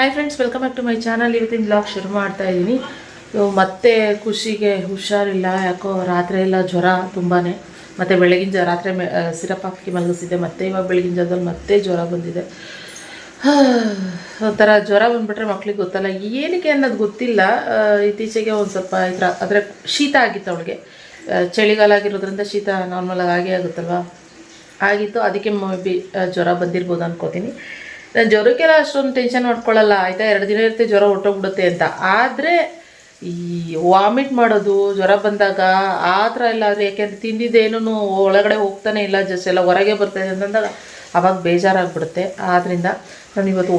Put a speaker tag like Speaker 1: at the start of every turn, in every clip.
Speaker 1: Hi friends welcome back to my channel ಇವತ್ತಿನ blog ಶುರು ಮಾಡ್ತಾ ಇದ್ದೀನಿ. ಮತ್ತೆ ಖುಷಿಗೆ ಹುಷಾರಿಲ್ಲ, ಯಾಕೋ ರಾತ್ರಿ ಎಲ್ಲ ಜ್ವರ ತುಂಬಾ ಮತ್ತು ಬೆಳಗಿನ ಜ ರಾತ್ರಿ ಸಿರಪ್ ಹಾಕಿ ಮಲಗಿಸಿದ್ದೆ, ಮತ್ತೆ ಇವಾಗ ಬೆಳಗಿನ ಜಾವದಲ್ಲಿ ಮತ್ತೆ ಜ್ವರ ಬಂದಿದೆ. ಒಂಥರ ಜ್ವರ ಬಂದ್ಬಿಟ್ರೆ ಮಕ್ಳಿಗೆ ಗೊತ್ತಲ್ಲ, ಏನಕ್ಕೆ ಅನ್ನೋದು ಗೊತ್ತಿಲ್ಲ. ಇತ್ತೀಚೆಗೆ ಒಂದು ಸ್ವಲ್ಪ ಈ ಥರ ಅಂದರೆ ಶೀತ ಆಗಿತ್ತು ಅವಳಿಗೆ. ಚಳಿಗಾಲ ಆಗಿರೋದ್ರಿಂದ ಶೀತ ನಾರ್ಮಲಾಗಿ ಆಗೇ ಆಗುತ್ತಲ್ವಾ? ಆಗಿತ್ತು, ಅದಕ್ಕೆ ಮೇ ಬಿ ಜ್ವರ ಬಂದಿರ್ಬೋದು ಅನ್ಕೋತೀನಿ. ನಾನು ಜ್ವರಕ್ಕೆಲ್ಲ ಅಷ್ಟೊಂದು ಟೆನ್ಷನ್ ಮಾಡ್ಕೊಳ್ಳಲ್ಲ ಆಯಿತಾ? ಎರಡು ದಿನ ಇರುತ್ತೆ ಜ್ವರ ಹೊಟ್ಟೋಗ್ಬಿಡುತ್ತೆ ಅಂತ. ಆದರೆ ಈ ವಾಮಿಟ್ ಮಾಡೋದು, ಜ್ವರ ಬಂದಾಗ ಆ ಥರ ಎಲ್ಲ ಆದರೆ ಯಾಕೆಂದರೆ ತಿಂದಿದ್ದೇನೂ ಒಳಗಡೆ ಹೋಗ್ತಾನೆ ಇಲ್ಲ ಜಸ್ಟ್ ಎಲ್ಲ ಹೊರಗೆ ಬರ್ತದೆ ಅಂತಂದಾಗ ಅವಾಗ ಬೇಜಾರಾಗ್ಬಿಡುತ್ತೆ. ಆದ್ದರಿಂದ ನಾನು ಇವತ್ತು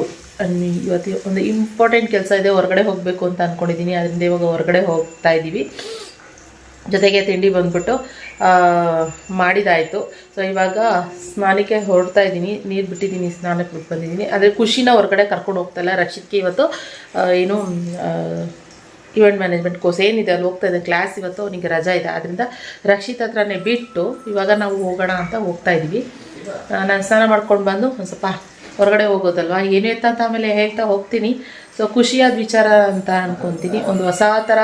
Speaker 1: ಇವತ್ತು ಒಂದು ಇಂಪಾರ್ಟೆಂಟ್ ಕೆಲಸ ಇದೆ, ಹೊರಗಡೆ ಹೋಗಬೇಕು ಅಂತ ಅಂದ್ಕೊಂಡಿದ್ದೀನಿ ಅದರಿಂದ ಇವಾಗ ಹೊರಗಡೆ ಹೋಗ್ತಾ ಇದ್ದೀವಿ ಜೊತೆಗೆ ತಿಂಡಿ ಬಂದ್ಬಿಟ್ಟು ಮಾಡಿದಾಯಿತು. ಸೊ ಇವಾಗ ಸ್ನಾನಕ್ಕೆ ಹೊರಡ್ತಾ ಇದ್ದೀನಿ. ನೀರು ಬಿಟ್ಟಿದ್ದೀನಿ, ಸ್ನಾನಕ್ಕೆ ಬಿಟ್ಟು ಬಂದಿದ್ದೀನಿ. ಆದರೆ ಖುಷಿನ ಹೊರಗಡೆ ಕರ್ಕೊಂಡು ಹೋಗ್ತಾಯಿಲ್ಲ ರಕ್ಷಿತ್ಗೆ ಇವತ್ತು ಏನು ಇವೆಂಟ್ ಮ್ಯಾನೇಜ್ಮೆಂಟ್ ಕೋರ್ಸ್ ಏನಿದೆ, ಅಲ್ಲಿ ಹೋಗ್ತಾ ಇದೆ. ಕ್ಲಾಸ್ ಇವತ್ತು ಅವನಿಗೆ ರಜಾ ಇದೆ. ಆದ್ದರಿಂದ ರಕ್ಷಿತ್ ಹತ್ರನೇ ಬಿಟ್ಟು ಇವಾಗ ನಾವು ಹೋಗೋಣ ಅಂತ ಹೋಗ್ತಾ ಇದ್ದೀವಿ ನಾನು ಸ್ನಾನ ಮಾಡ್ಕೊಂಡು ಬಂದು ಒಂದು ಸ್ವಲ್ಪ ಹೊರಗಡೆ ಹೋಗೋದಲ್ವಾ ಏನು ಹೇಳ್ತಾ ಅಂತ ಆಮೇಲೆ ಹೇಳ್ತಾ ಹೋಗ್ತೀನಿ ಸೊ ಖುಷಿಯಾದ ವಿಚಾರ ಅಂತ ಅನ್ಕೊತೀನಿ ಒಂದು ಹೊಸ ಥರ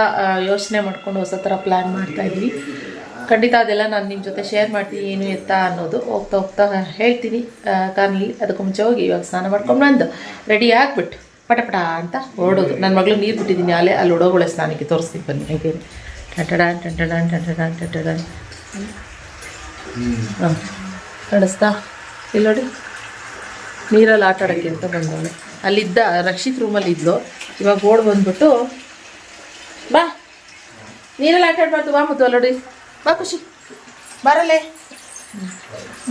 Speaker 1: ಯೋಚನೆ ಮಾಡ್ಕೊಂಡು ಹೊಸ ಥರ ಪ್ಲ್ಯಾನ್ ಮಾಡ್ತಾ ಇದ್ವಿ ಖಂಡಿತ ಅದೆಲ್ಲ ನಾನು ನಿಮ್ಮ ಜೊತೆ ಶೇರ್ ಮಾಡ್ತೀನಿ ಏನು ಎತ್ತ ಅನ್ನೋದು ಹೋಗ್ತಾ ಹೋಗ್ತಾ ಹೇಳ್ತೀನಿ ಕಾರ್ನಲ್ಲಿ ಅದಕ್ಕೆ ಮುಂಚೆ ಹೋಗಿ ಇವಾಗ ಸ್ನಾನ ಮಾಡ್ಕೊಂಡು ಬಂದು ರೆಡಿ ಆಗಿಬಿಟ್ಟು ಪಟ ಪಟ ಅಂತ ಓಡೋದು ನನ್ನ ಮಗಳು ನೀರು ಬಿಟ್ಟಿದ್ದೀನಿ ಅಲ್ಲೇ ಅಲ್ಲಿ ಹೊಡೋಗೊಳೆ ಸ್ನಾನಕ್ಕೆ ತೋರಿಸ್ತೀನಿ ಬನ್ನಿ ಹೇಗೆ ಟಂಟಡಾನ್ ಟಂಟಡಾನ್ ಟಂಟಡಾನ್ ಟಂಟಡಾನ್ ಹಾಂ ಕಾಣಿಸ್ತಾ ಇಲ್ಲಿ ನೋಡಿ ನೀರಲ್ಲಿ ಆಟ ಆಡೋಕ್ಕೆ ಅಂತ ಬಂದವಳು. ಅಲ್ಲಿದ್ದ ರಕ್ಷಿತ್ ರೂಮಲ್ಲಿ ಇದ್ಲು. ಇವಾಗ ಓಡ್ ಬಂದ್ಬಿಟ್ಟು, ಬಾ, ನೀರಲ್ಲಿ ಆಟ ಆಡ್ಬಾರ್ದು ಬಾ ಮುದ್ದು ಅಲ್ಲೋಡಿ. ಬಾ ಖುಷಿ, ಬರಲೇ.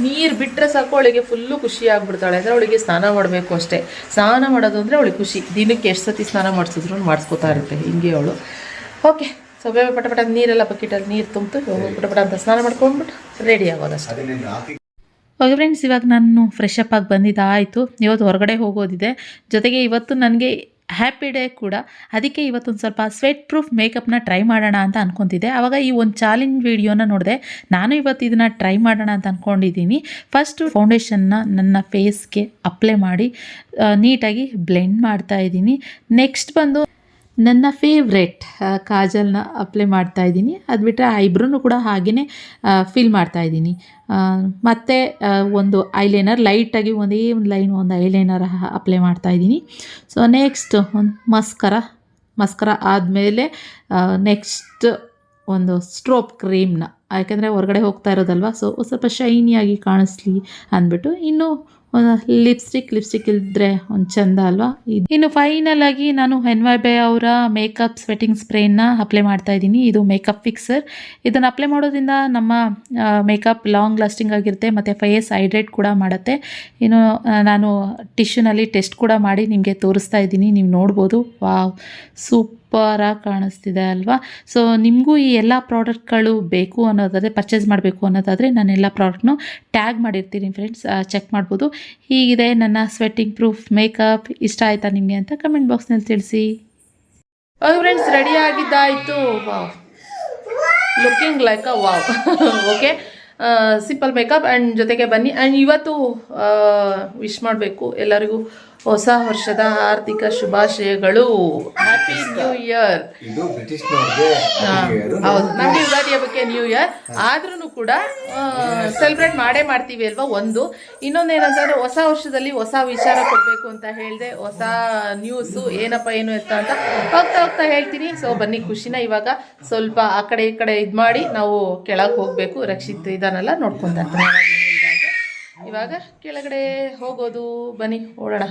Speaker 1: ನೀರು ಬಿಟ್ಟರೆ ಸಾಕು, ಅವಳಿಗೆ ಫುಲ್ಲು ಖುಷಿ ಆಗ್ಬಿಡ್ತಾಳೆ. ಅಂದರೆ ಅವಳಿಗೆ ಸ್ನಾನ ಮಾಡಬೇಕು ಅಷ್ಟೇ. ಸ್ನಾನ ಮಾಡೋದು ಅಂದರೆ ಅವಳಿಗೆ ಖುಷಿ. ದಿನಕ್ಕೆ ಎಷ್ಟು ಸತಿ ಸ್ನಾನ ಮಾಡಿಸಿದ್ರು ಮಾಡಿಸ್ಕೋತಾ ಇರುತ್ತೆ, ಹಿಂಗೆ ಅವಳು. ಓಕೆ ಸೊ ಪಟಪಟ ಪಟ ಪಟ ನೀರೆಲ್ಲ ಬಕೆಟಲ್ಲಿ ನೀರು ತುಂಬಿತು. ಪಟಪಟ ಪಟ ಅಂತ ಸ್ನಾನ ಮಾಡ್ಕೊಂಡ್ಬಿಟ್ಟು ರೆಡಿ ಆಗೋದಷ್ಟೇ. ಓಕೆ ಫ್ರೆಂಡ್ಸ್ ಇವಾಗ ನಾನು ಫ್ರೆಶ್ ಅಪ್ ಆಗಿ ಬಂದಿದ್ದಾಯಿತು ಇವತ್ತು ಹೊರಗಡೆ ಹೋಗೋದಿದೆ. ಜೊತೆಗೆ ಇವತ್ತು ನನಗೆ ಹ್ಯಾಪಿ ಡೇ ಕೂಡ. ಅದಕ್ಕೆ ಇವತ್ತೊಂದು ಸ್ವಲ್ಪ ಸ್ವೆಟ್ ಪ್ರೂಫ್ ಮೇಕಪ್ನ ಟ್ರೈ ಮಾಡೋಣ ಅಂತ ಅಂದ್ಕೊತಿದ್ದೆ ಆವಾಗ ಈ ಒಂದು ಚಾಲೆಂಜ್ ವೀಡಿಯೋನ ನೋಡಿದೆ. ನಾನು ಇವತ್ತು ಇದನ್ನು ಟ್ರೈ ಮಾಡೋಣ ಅಂತ ಅಂದ್ಕೊಂಡಿದ್ದೀನಿ ಫಸ್ಟು ಫೌಂಡೇಶನ್ನ ನನ್ನ ಫೇಸ್ಗೆ ಅಪ್ಲೈ ಮಾಡಿ ನೀಟಾಗಿ ಬ್ಲೆಂಡ್ ಮಾಡ್ತಾ ಇದ್ದೀನಿ. ನೆಕ್ಸ್ಟ್ ಬಂದು ನನ್ನ ಫೇವ್ರೆಟ್ ಕಾಜಲ್ನ ಅಪ್ಲೈ ಮಾಡ್ತಾ ಇದ್ದೀನಿ. ಅದು ಬಿಟ್ಟರೆ ಐಬ್ರೋನು ಕೂಡ ಹಾಗೆಯೇ ಫಿಲ್ ಮಾಡ್ತಾ ಇದ್ದೀನಿ. ಮತ್ತು ಒಂದು ಐಲೈನರ್ ಲೈಟಾಗಿ ಒಂದೇ ಒಂದು ಲೈನ್ ಒಂದು ಐಲೈನರ್ ಅಪ್ಲೈ ಮಾಡ್ತಾ ಇದ್ದೀನಿ. ಸೊ ನೆಕ್ಸ್ಟ್ ಒಂದು ಮಸ್ಕರ ಮಸ್ಕರ ಆದಮೇಲೆ ನೆಕ್ಸ್ಟ್ ಒಂದು ಸ್ಟ್ರೋಪ್ ಕ್ರೀಮ್ನ ಯಾಕೆಂದರೆ ಹೊರಗಡೆ ಹೋಗ್ತಾ ಇರೋದಲ್ವ ಸೊ ಸ್ವಲ್ಪ ಶೈನಿಯಾಗಿ ಕಾಣಿಸ್ಲಿ ಅಂದ್ಬಿಟ್ಟು, ಇನ್ನು ಲಿಪ್ಸ್ಟಿಕ್ ಲಿಪ್ಸ್ಟಿಕ್ ಇದ್ದರೆ ಒಂದು ಚಂದ ಅಲ್ವಾ? ಇನ್ನು ಫೈನಲ್ ಆಗಿ ನಾನು ಬೈ ಅವರ ಮೇಕಪ್ ಸ್ವೆಟಿಂಗ್ ಸ್ಪ್ರೇನ ಅಪ್ಲೈ ಮಾಡ್ತಾ ಇದ್ದೀನಿ. ಇದು ಮೇಕಪ್ ಫಿಕ್ಸರ್ ಇದನ್ನು ಅಪ್ಲೈ ಮಾಡೋದ್ರಿಂದ ನಮ್ಮ ಮೇಕಪ್ ಲಾಂಗ್ ಲಾಸ್ಟಿಂಗ್ ಆಗಿರುತ್ತೆ, ಮತ್ತು ಫೇಸ್ ಹೈಡ್ರೇಟ್ ಕೂಡ ಮಾಡುತ್ತೆ. ಇನ್ನು ನಾನು ಟಿಶ್ಯೂನಲ್ಲಿ ಟೆಸ್ಟ್ ಕೂಡ ಮಾಡಿ ನಿಮಗೆ ತೋರಿಸ್ತಾ ಇದ್ದೀನಿ. ನೀವು ನೋಡ್ಬೋದು. ವಾವ್. ಸೂಪರಾಗಿ ಕಾಣಿಸ್ತಿದೆ ಅಲ್ವಾ? ಸೊ ನಿಮಗೂ ಈ ಎಲ್ಲ ಪ್ರಾಡಕ್ಟ್ಗಳು ಬೇಕು ಅನ್ನೋದಾದರೆ ಪರ್ಚೇಸ್ ಮಾಡಬೇಕು ಅನ್ನೋದಾದರೆ ನಾನು ಎಲ್ಲ ಪ್ರಾಡಕ್ಟ್ನು ಟ್ಯಾಗ್ ಮಾಡಿರ್ತೀನಿ ಫ್ರೆಂಡ್ಸ್ ಚೆಕ್ ಮಾಡ್ಬೋದು. ಹೀಗಿದೆ ನನ್ನ ಸ್ವೆಟ್ಟಿಂಗ್ ಪ್ರೂಫ್ ಮೇಕಪ್ ಇಷ್ಟ ಆಯಿತಾ ನಿಮಗೆ ಅಂತ ಕಮೆಂಟ್ ಬಾಕ್ಸ್ನಲ್ಲಿ ತಿಳಿಸಿ. Okay friends ready ಆಗಿದ್ದಾಯಿತು. Wow looking like a wow okay simple makeup and ಜೊತೆಗೆ ಬನ್ನಿ. ಆ್ಯಂಡ್ ಇವತ್ತು ವಿಶ್ ಮಾಡಬೇಕು ಎಲ್ಲರಿಗೂ. ಹೊಸ ವರ್ಷದ ಆರ್ಥಿಕ ಶುಭಾಶಯಗಳು. ಹ್ಯಾಪಿ ನ್ಯೂ ಇಯರ್ ಹೌದು. ನಮಗೆ ಯುಗಾದಿ ಹಬ್ಬಕ್ಕೆ ನ್ಯೂ ಇಯರ್ ಆದ್ರೂ ಕೂಡ ಸೆಲೆಬ್ರೇಟ್ ಮಾಡೇ ಮಾಡ್ತೀವಿ ಅಲ್ವಾ ಒಂದು. ಇನ್ನೊಂದು ಏನಂತಂದ್ರೆ ಹೊಸ ವರ್ಷದಲ್ಲಿ ಹೊಸ ವಿಚಾರ ಕೊಡಬೇಕು ಅಂತ ಹೇಳಿದೆ ಹೊಸ ನ್ಯೂಸು ಏನಪ್ಪ ಏನು ಎತ್ತ ಅಂತ ಹೋಗ್ತಾ ಹೋಗ್ತಾ ಹೇಳ್ತೀನಿ. ಸೊ ಬನ್ನಿ ಖುಷಿನ ಇವಾಗ ಸ್ವಲ್ಪ ಆ ಕಡೆ ಈ ಕಡೆ ಇದು ಮಾಡಿ ನಾವು ಕೆಳಗೆ ಹೋಗಬೇಕು. ರಕ್ಷಿತ್ ಇದಾನಲ್ಲ ನೋಡ್ಕೊಂತ. ಇವಾಗ ಕೆಳಗಡೆ ಹೋಗೋದು, ಬನ್ನಿ, ಓಡೋಣ.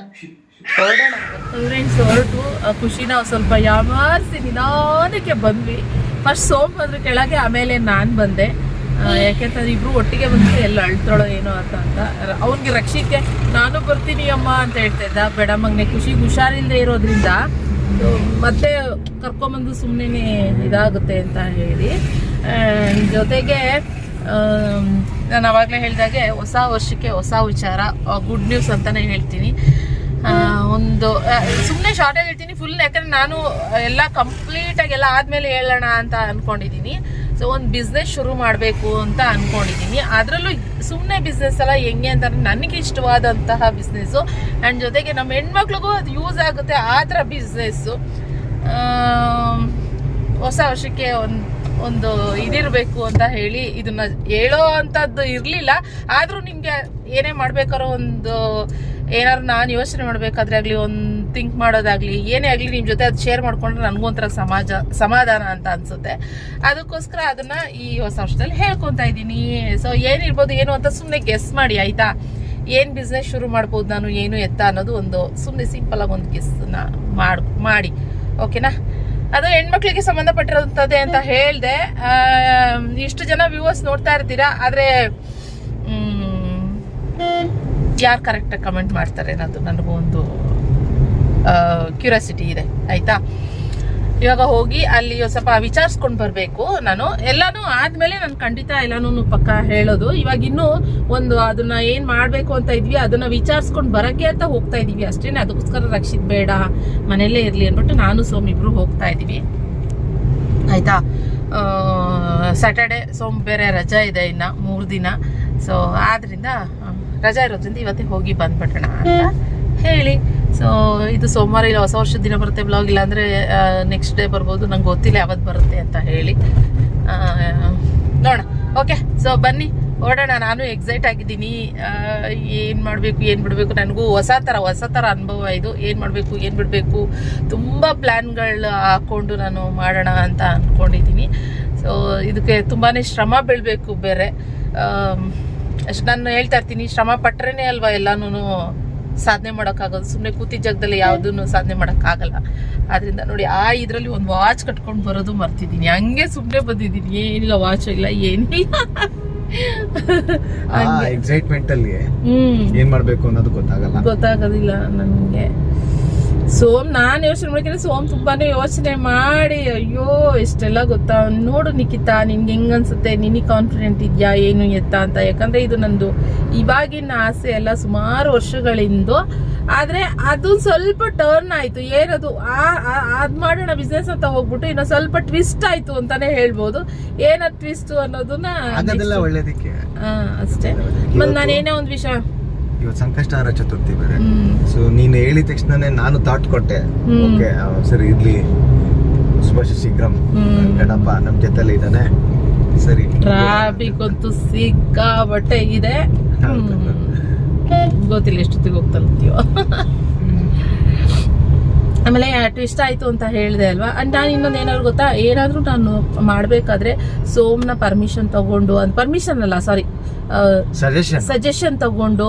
Speaker 1: ಓಡೋಣ ಫ್ರೆಂಡ್ಸ್ ಹೊರಟು, ಆ, ಖುಷಿನ ಒಂದ್ ಸ್ವಲ್ಪ ಯಾಮಾರಿಸಿ ನಿಧಾನಕ್ಕೆ ಬಂದ್ವಿ. ಫಸ್ಟ್ ಸೋಮ್ ಬಂದ್ರು ಕೆಳಗೆ, ಆಮೇಲೆ ನಾನ್ ಬಂದೆ. ಯಾಕೆಂತಂದ್ರೆ ಇಬ್ರು ಒಟ್ಟಿಗೆ ಬಂದ್ರೆ ಎಲ್ಲ ಅಳ್ತಾಳೋ ಏನೋ ಅಂತ ಅಂತ. ಅವನಿಗೆ ರಕ್ಷಿಕೆ ನಾನು ಬರ್ತೀನಿ ಅಮ್ಮ ಅಂತ ಹೇಳ್ತಾ ಇದ್ದ. ಬೇಡ ಮಗನೆ, ಖುಷಿ ಹುಷಾರಿಲ್ಲದೆ ಇರೋದ್ರಿಂದ ಮತ್ತೆ ಕರ್ಕೊಂಬಂದು ಸುಮ್ಮನೆ ಇದಾಗುತ್ತೆ ಅಂತ ಹೇಳಿ. ಜೊತೆಗೆ ನಾನು ಅವಾಗಲೇ ಹೇಳಿದಾಗೆ ಹೊಸ ವರ್ಷಕ್ಕೆ ಹೊಸ ವಿಚಾರ ಗುಡ್ ನ್ಯೂಸ್ ಅಂತಲೇ ಹೇಳ್ತೀನಿ. ಒಂದು ಸುಮ್ಮನೆ ಶಾರ್ಟಾಗಿ ಹೇಳ್ತೀನಿ ಫುಲ್ ಯಾಕಂದ್ರೆ ನಾನು ಎಲ್ಲ ಕಂಪ್ಲೀಟಾಗಿ ಎಲ್ಲ ಆದಮೇಲೆ ಹೇಳೋಣ ಅಂತ ಅಂದ್ಕೊಂಡಿದ್ದೀನಿ ಸೊ ಒಂದು ಬಿಸ್ನೆಸ್ ಶುರು ಮಾಡಬೇಕು ಅಂತ ಅನ್ಕೊಂಡಿದ್ದೀನಿ ಅದರಲ್ಲೂ ಸುಮ್ಮನೆ ಬಿಸ್ನೆಸ್ ಎಲ್ಲ ಹೆಂಗೆ ಅಂತಂದ್ರೆ ನನಗೆ ಇಷ್ಟವಾದಂತಹ ಬಿಸ್ನೆಸ್ಸು ಆ್ಯಂಡ್ ಜೊತೆಗೆ ನಮ್ಮ ಹೆಣ್ಮಕ್ಳಿಗೂ ಅದು ಯೂಸ್ ಆಗುತ್ತೆ, ಆ ಥರ ಬಿಸ್ನೆಸ್ಸು ಹೊಸ ವರ್ಷಕ್ಕೆ ಒಂದು ಒಂದು ಇದಿರಬೇಕು ಅಂತ ಹೇಳಿ ಇದನ್ನ ಹೇಳೋ ಅಂಥದ್ದು ಇರಲಿಲ್ಲ. ಆದರೂ ನಿಮಗೆ ಏನೇ ಮಾಡ್ಬೇಕಾರೋ ಒಂದು ಏನಾದ್ರು ನಾನು ಯೋಚನೆ ಮಾಡಬೇಕಾದ್ರೆ ಆಗಲಿ, ಒಂದು ಥಿಂಕ್ ಮಾಡೋದಾಗಲಿ, ಏನೇ ಆಗಲಿ ನಿಮ್ಮ ಜೊತೆ ಅದು ಶೇರ್ ಮಾಡ್ಕೊಂಡ್ರೆ ಒಂಥರ ಸಮಾಜ, ಸಮಾಧಾನ ಅಂತ ಅನಿಸುತ್ತೆ. ಅದಕ್ಕೋಸ್ಕರ ಅದನ್ನು ಈ ಹೊಸ ವರ್ಷದಲ್ಲಿ ಹೇಳ್ಕೊತಾ ಇದ್ದೀನಿ. ಸೊ ಏನಿರ್ಬೋದು, ಏನು ಅಂತ ಸುಮ್ಮನೆ ಗೆಸ್ ಮಾಡಿ, ಆಯಿತಾ? ಏನು ಬಿಸ್ನೆಸ್ ಶುರು ಮಾಡ್ಬೋದು ನಾನು, ಏನು ಎತ್ತ ಅನ್ನೋದು ಒಂದು ಸುಮ್ಮನೆ ಸಿಂಪಲ್ ಆಗಿ ಒಂದು ಗೆಸ್ನ ಮಾಡಿ ಓಕೆನಾ ಅದು ಹೆಣ್ಮಕ್ಳಿಗೆ ಸಂಬಂಧಪಟ್ಟಿರುತ್ತದೆ ಅಂತ ಹೇಳ್ದೆ. ಇಷ್ಟು ಜನ ವ್ಯೂವರ್ಸ್ ನೋಡ್ತಾ ಇರ್ತೀರಾ? ಆದ್ರೆ ಯಾರು ಕರೆಕ್ಟಾಗಿ ಕಮೆಂಟ್ ಮಾಡ್ತಾರೆ ಅನ್ನೋದು ನನಗೂ ಒಂದು ಕ್ಯೂರಿಯಾಸಿಟಿ ಇದೆ. ಆಯಿತಾ? ಇವಾಗ ಹೋಗಿ ಅಲ್ಲಿ ಸ್ವಲ್ಪ ವಿಚಾರಿಸ್ಕೊಂಡು ಬರಬೇಕು ನಾನು. ಎಲ್ಲಾನು ಆದ್ಮೇಲೆ ನಾನು ಖಂಡಿತ ಎಲ್ಲಾನು ಪಕ್ಕ ಹೇಳೋದು. ಇವಾಗ ಇನ್ನೂ ಒಂದು ಅದನ್ನ ಏನ್ ಮಾಡ್ಬೇಕು ಅಂತ ಇದ್ವಿ, ಅದನ್ನ ವಿಚಾರಿಸ್ಕೊಂಡು ಬರಕ್ಕೆ ಅಂತ ಹೋಗ್ತಾ ಇದೀವಿ ಅಷ್ಟೇನೆ. ಅದಕ್ಕೋಸ್ಕರ ರಕ್ಷಿತ್ ಬೇಡ, ಮನೆಯಲ್ಲೇ ಇರ್ಲಿ ಅಂದ್ಬಿಟ್ಟು ನಾನು ಸೋಮ್ ಇಬ್ರು ಹೋಗ್ತಾ ಇದೀವಿ. ಆಯ್ತಾ? ಸ್ಯಾಟರ್ಡೆ ಸೋಮ್ ಬೇರೆ ರಜಾ ಇದೆ ಇನ್ನ, ಮೂರು ದಿನ. ಸೊ ಆದ್ರಿಂದ ರಜಾ ಇರೋದ್ರಿಂದ ಇವತ್ತೇ ಹೋಗಿ ಬಂದ್ಬಿಡೋಣ ಅಂತ. ಹೇಳಿ. ಸೊ ಇದು ಸೋಮವಾರ ಇಲ್ಲ, ಹೊಸ ವರ್ಷದ ದಿನ ಬರುತ್ತೆ ಬ್ಲಾಗ್ ಇಲ್ಲ ಅಂದರೆ ನೆಕ್ಸ್ಟ್ ಡೇ ಬರ್ಬೋದು. ನಂಗೆ ಗೊತ್ತಿಲ್ಲ ಯಾವತ್ತು ಬರುತ್ತೆ ಅಂತ ಹೇಳಿ. ನೋಡೋಣ. ಓಕೆ ಸೊ ಬನ್ನಿ. ಓಡೋಣ. ನಾನು ಎಕ್ಸೈಟ್ ಆಗಿದ್ದೀನಿ. ಏನು ಮಾಡಬೇಕು, ಏನು ಬಿಡಬೇಕು? ನನಗೂ ಹೊಸ ಥರ ಹೊಸ ಥರ ಅನುಭವ ಇದು. ಏನು ಮಾಡಬೇಕು, ಏನು ಬಿಡಬೇಕು? ತುಂಬ ಪ್ಲ್ಯಾನ್ಗಳು ಹಾಕ್ಕೊಂಡು ನಾನು ಮಾಡೋಣ ಅಂತ ಅಂದ್ಕೊಂಡಿದ್ದೀನಿ ಸೊ ಇದಕ್ಕೆ ತುಂಬಾ ಶ್ರಮ ಬೀಳಬೇಕು ಬೇರೆ. ಅಷ್ಟು ನಾನು ಹೇಳ್ತಾ ಇರ್ತೀನಿ. ಶ್ರಮ ಪಟ್ರೇನೆ ಅಲ್ವಾ ಎಲ್ಲಾನು ಸಾಧನೆ ಮಾಡೋಕ್ಕಾಗೋದು. ಸುಮ್ಮನೆ ಕೂತಿ ಜಾಗದಲ್ಲಿ ಯಾವುದನ್ನು ಸಾಧನೆ ಮಾಡೋಕ್ಕಾಗಲ್ಲ. ಆದ್ರಿಂದ ನೋಡಿ ಆ ಇದರಲ್ಲಿ ಒಂದು ವಾಚ್ ಕಟ್ಕೊಂಡು ಬರೋದು ಮರ್ತಿದ್ದೀನಿ. ಹಂಗೆ ಸುಮ್ಮನೆ ಬಂದಿದ್ದೀನಿ. ಏನಿಲ್ಲ ವಾಚ್ ಇಲ್ಲ ಏನಿಲ್ಲ.
Speaker 2: ಎಕ್ಸೈಟ್ಮೆಂಟ್ ಅಲ್ಲಿ ಏನ್ ಮಾಡ್ಬೇಕು ಅನ್ನೋದು ಗೊತ್ತಾಗಲ್ಲ.
Speaker 1: ಗೊತ್ತಾಗೋದಿಲ್ಲ ನನಗೆ. ಸೋಮ್ ನಾನು ಯೋಚನೆ ಮಾಡಿದ್ರೆ ಸೋಮ್ ತುಂಬಾನೇ ಯೋಚನೆ ಮಾಡಿ. ಅಯ್ಯೋ ಇಷ್ಟೆಲ್ಲ ಗೊತ್ತಾ? ನೋಡು ನಿಖಿತಾ ನಿನ್ಗೆ ಹೆಂಗ್ ಅನ್ಸುತ್ತೆ? ನಿನಗೆ ಕಾನ್ಫಿಡೆಂಟ್ ಇದೆಯಾ? ಏನು ಎತ್ತ ಅಂತ? ಯಾಕಂದ್ರೆ ಇದು ನಂದು ಇವಾಗಿನ ಆಸೆ ಎಲ್ಲ ಸುಮಾರು ವರ್ಷಗಳಿಂದ. ಆದ್ರೆ ಅದು ಸ್ವಲ್ಪ ಟರ್ನ್ ಆಯ್ತು. ಏನದು? ಆ- ಅದ್ ಮಾಡೋಣ ಬಿಸ್ನೆಸ್ ಅಂತ ಹೋಗ್ಬಿಟ್ಟು ಇನ್ನೊಂದು ಸ್ವಲ್ಪ ಟ್ವಿಸ್ಟ್ ಆಯ್ತು ಅಂತಾನೆ ಹೇಳ್ಬೋದು. ಏನ ಟ್ವಿಸ್ಟ್ ಅನ್ನೋದನ್ನ
Speaker 2: ಒಳ್ಳೇದಕ್ಕೆ.
Speaker 1: ಅಷ್ಟೇ. ಮತ್ ನಾನು ಏನೇ ಒಂದ್ ವಿಷಯ?
Speaker 2: ಇವತ್ತು ಸಂಕಷ್ಟಹಾರ ಚತುರ್ಥಿ ಬೇರೆ. ಸೊ ನೀನು ಹೇಳಿದ ತಕ್ಷಣನೇ ನಾನು ಥಾಟ್ ಕೊಟ್ಟೆ. ಓಕೆ ಸರಿ ಇರ್ಲಿ. ಸ್ಪಷ್ಟ ಶೀಘ್ರಂ.
Speaker 1: ಹ್ಮ್.
Speaker 2: ನಮ್ಮ ನಮ್ ಜೊತೆಲಿ ಇದ್ದಾನೆ. ಸರಿ.
Speaker 1: ಟ್ರಾಫಿಕ್ ಅಂತೂ ಸಿಕ್ಕಾಬಟ್ಟೆ ಇದೆ. ಗೊತ್ತಿಲ್ಲ ಎಷ್ಟೊತ್ತಿಗೆ ಹೋಗ್ತಲ್ತೀವೋ ಆಮೇಲೆ ಟ್ವಿಸ್ಟ್ ಆಯ್ತು ಅಂತ ಹೇಳಿದೆ ಅಲ್ವಾ? ಅಂಡ್ ನಾನು ಇನ್ನೊಂದು ಏನಾದ್ರು ಗೊತ್ತಾ? ಏನಾದರೂ ನಾನು ಮಾಡ್ಬೇಕಾದ್ರೆ ಸೋಮ್ನ ಪರ್ಮಿಷನ್ ತಗೊಂಡು ಅಂತ ಪರ್ಮಿಷನ್ ಅಲ್ಲ ಸಾರಿ
Speaker 2: ಸಜೆಷನ್
Speaker 1: ಸಜೆಷನ್ ತಗೊಂಡು.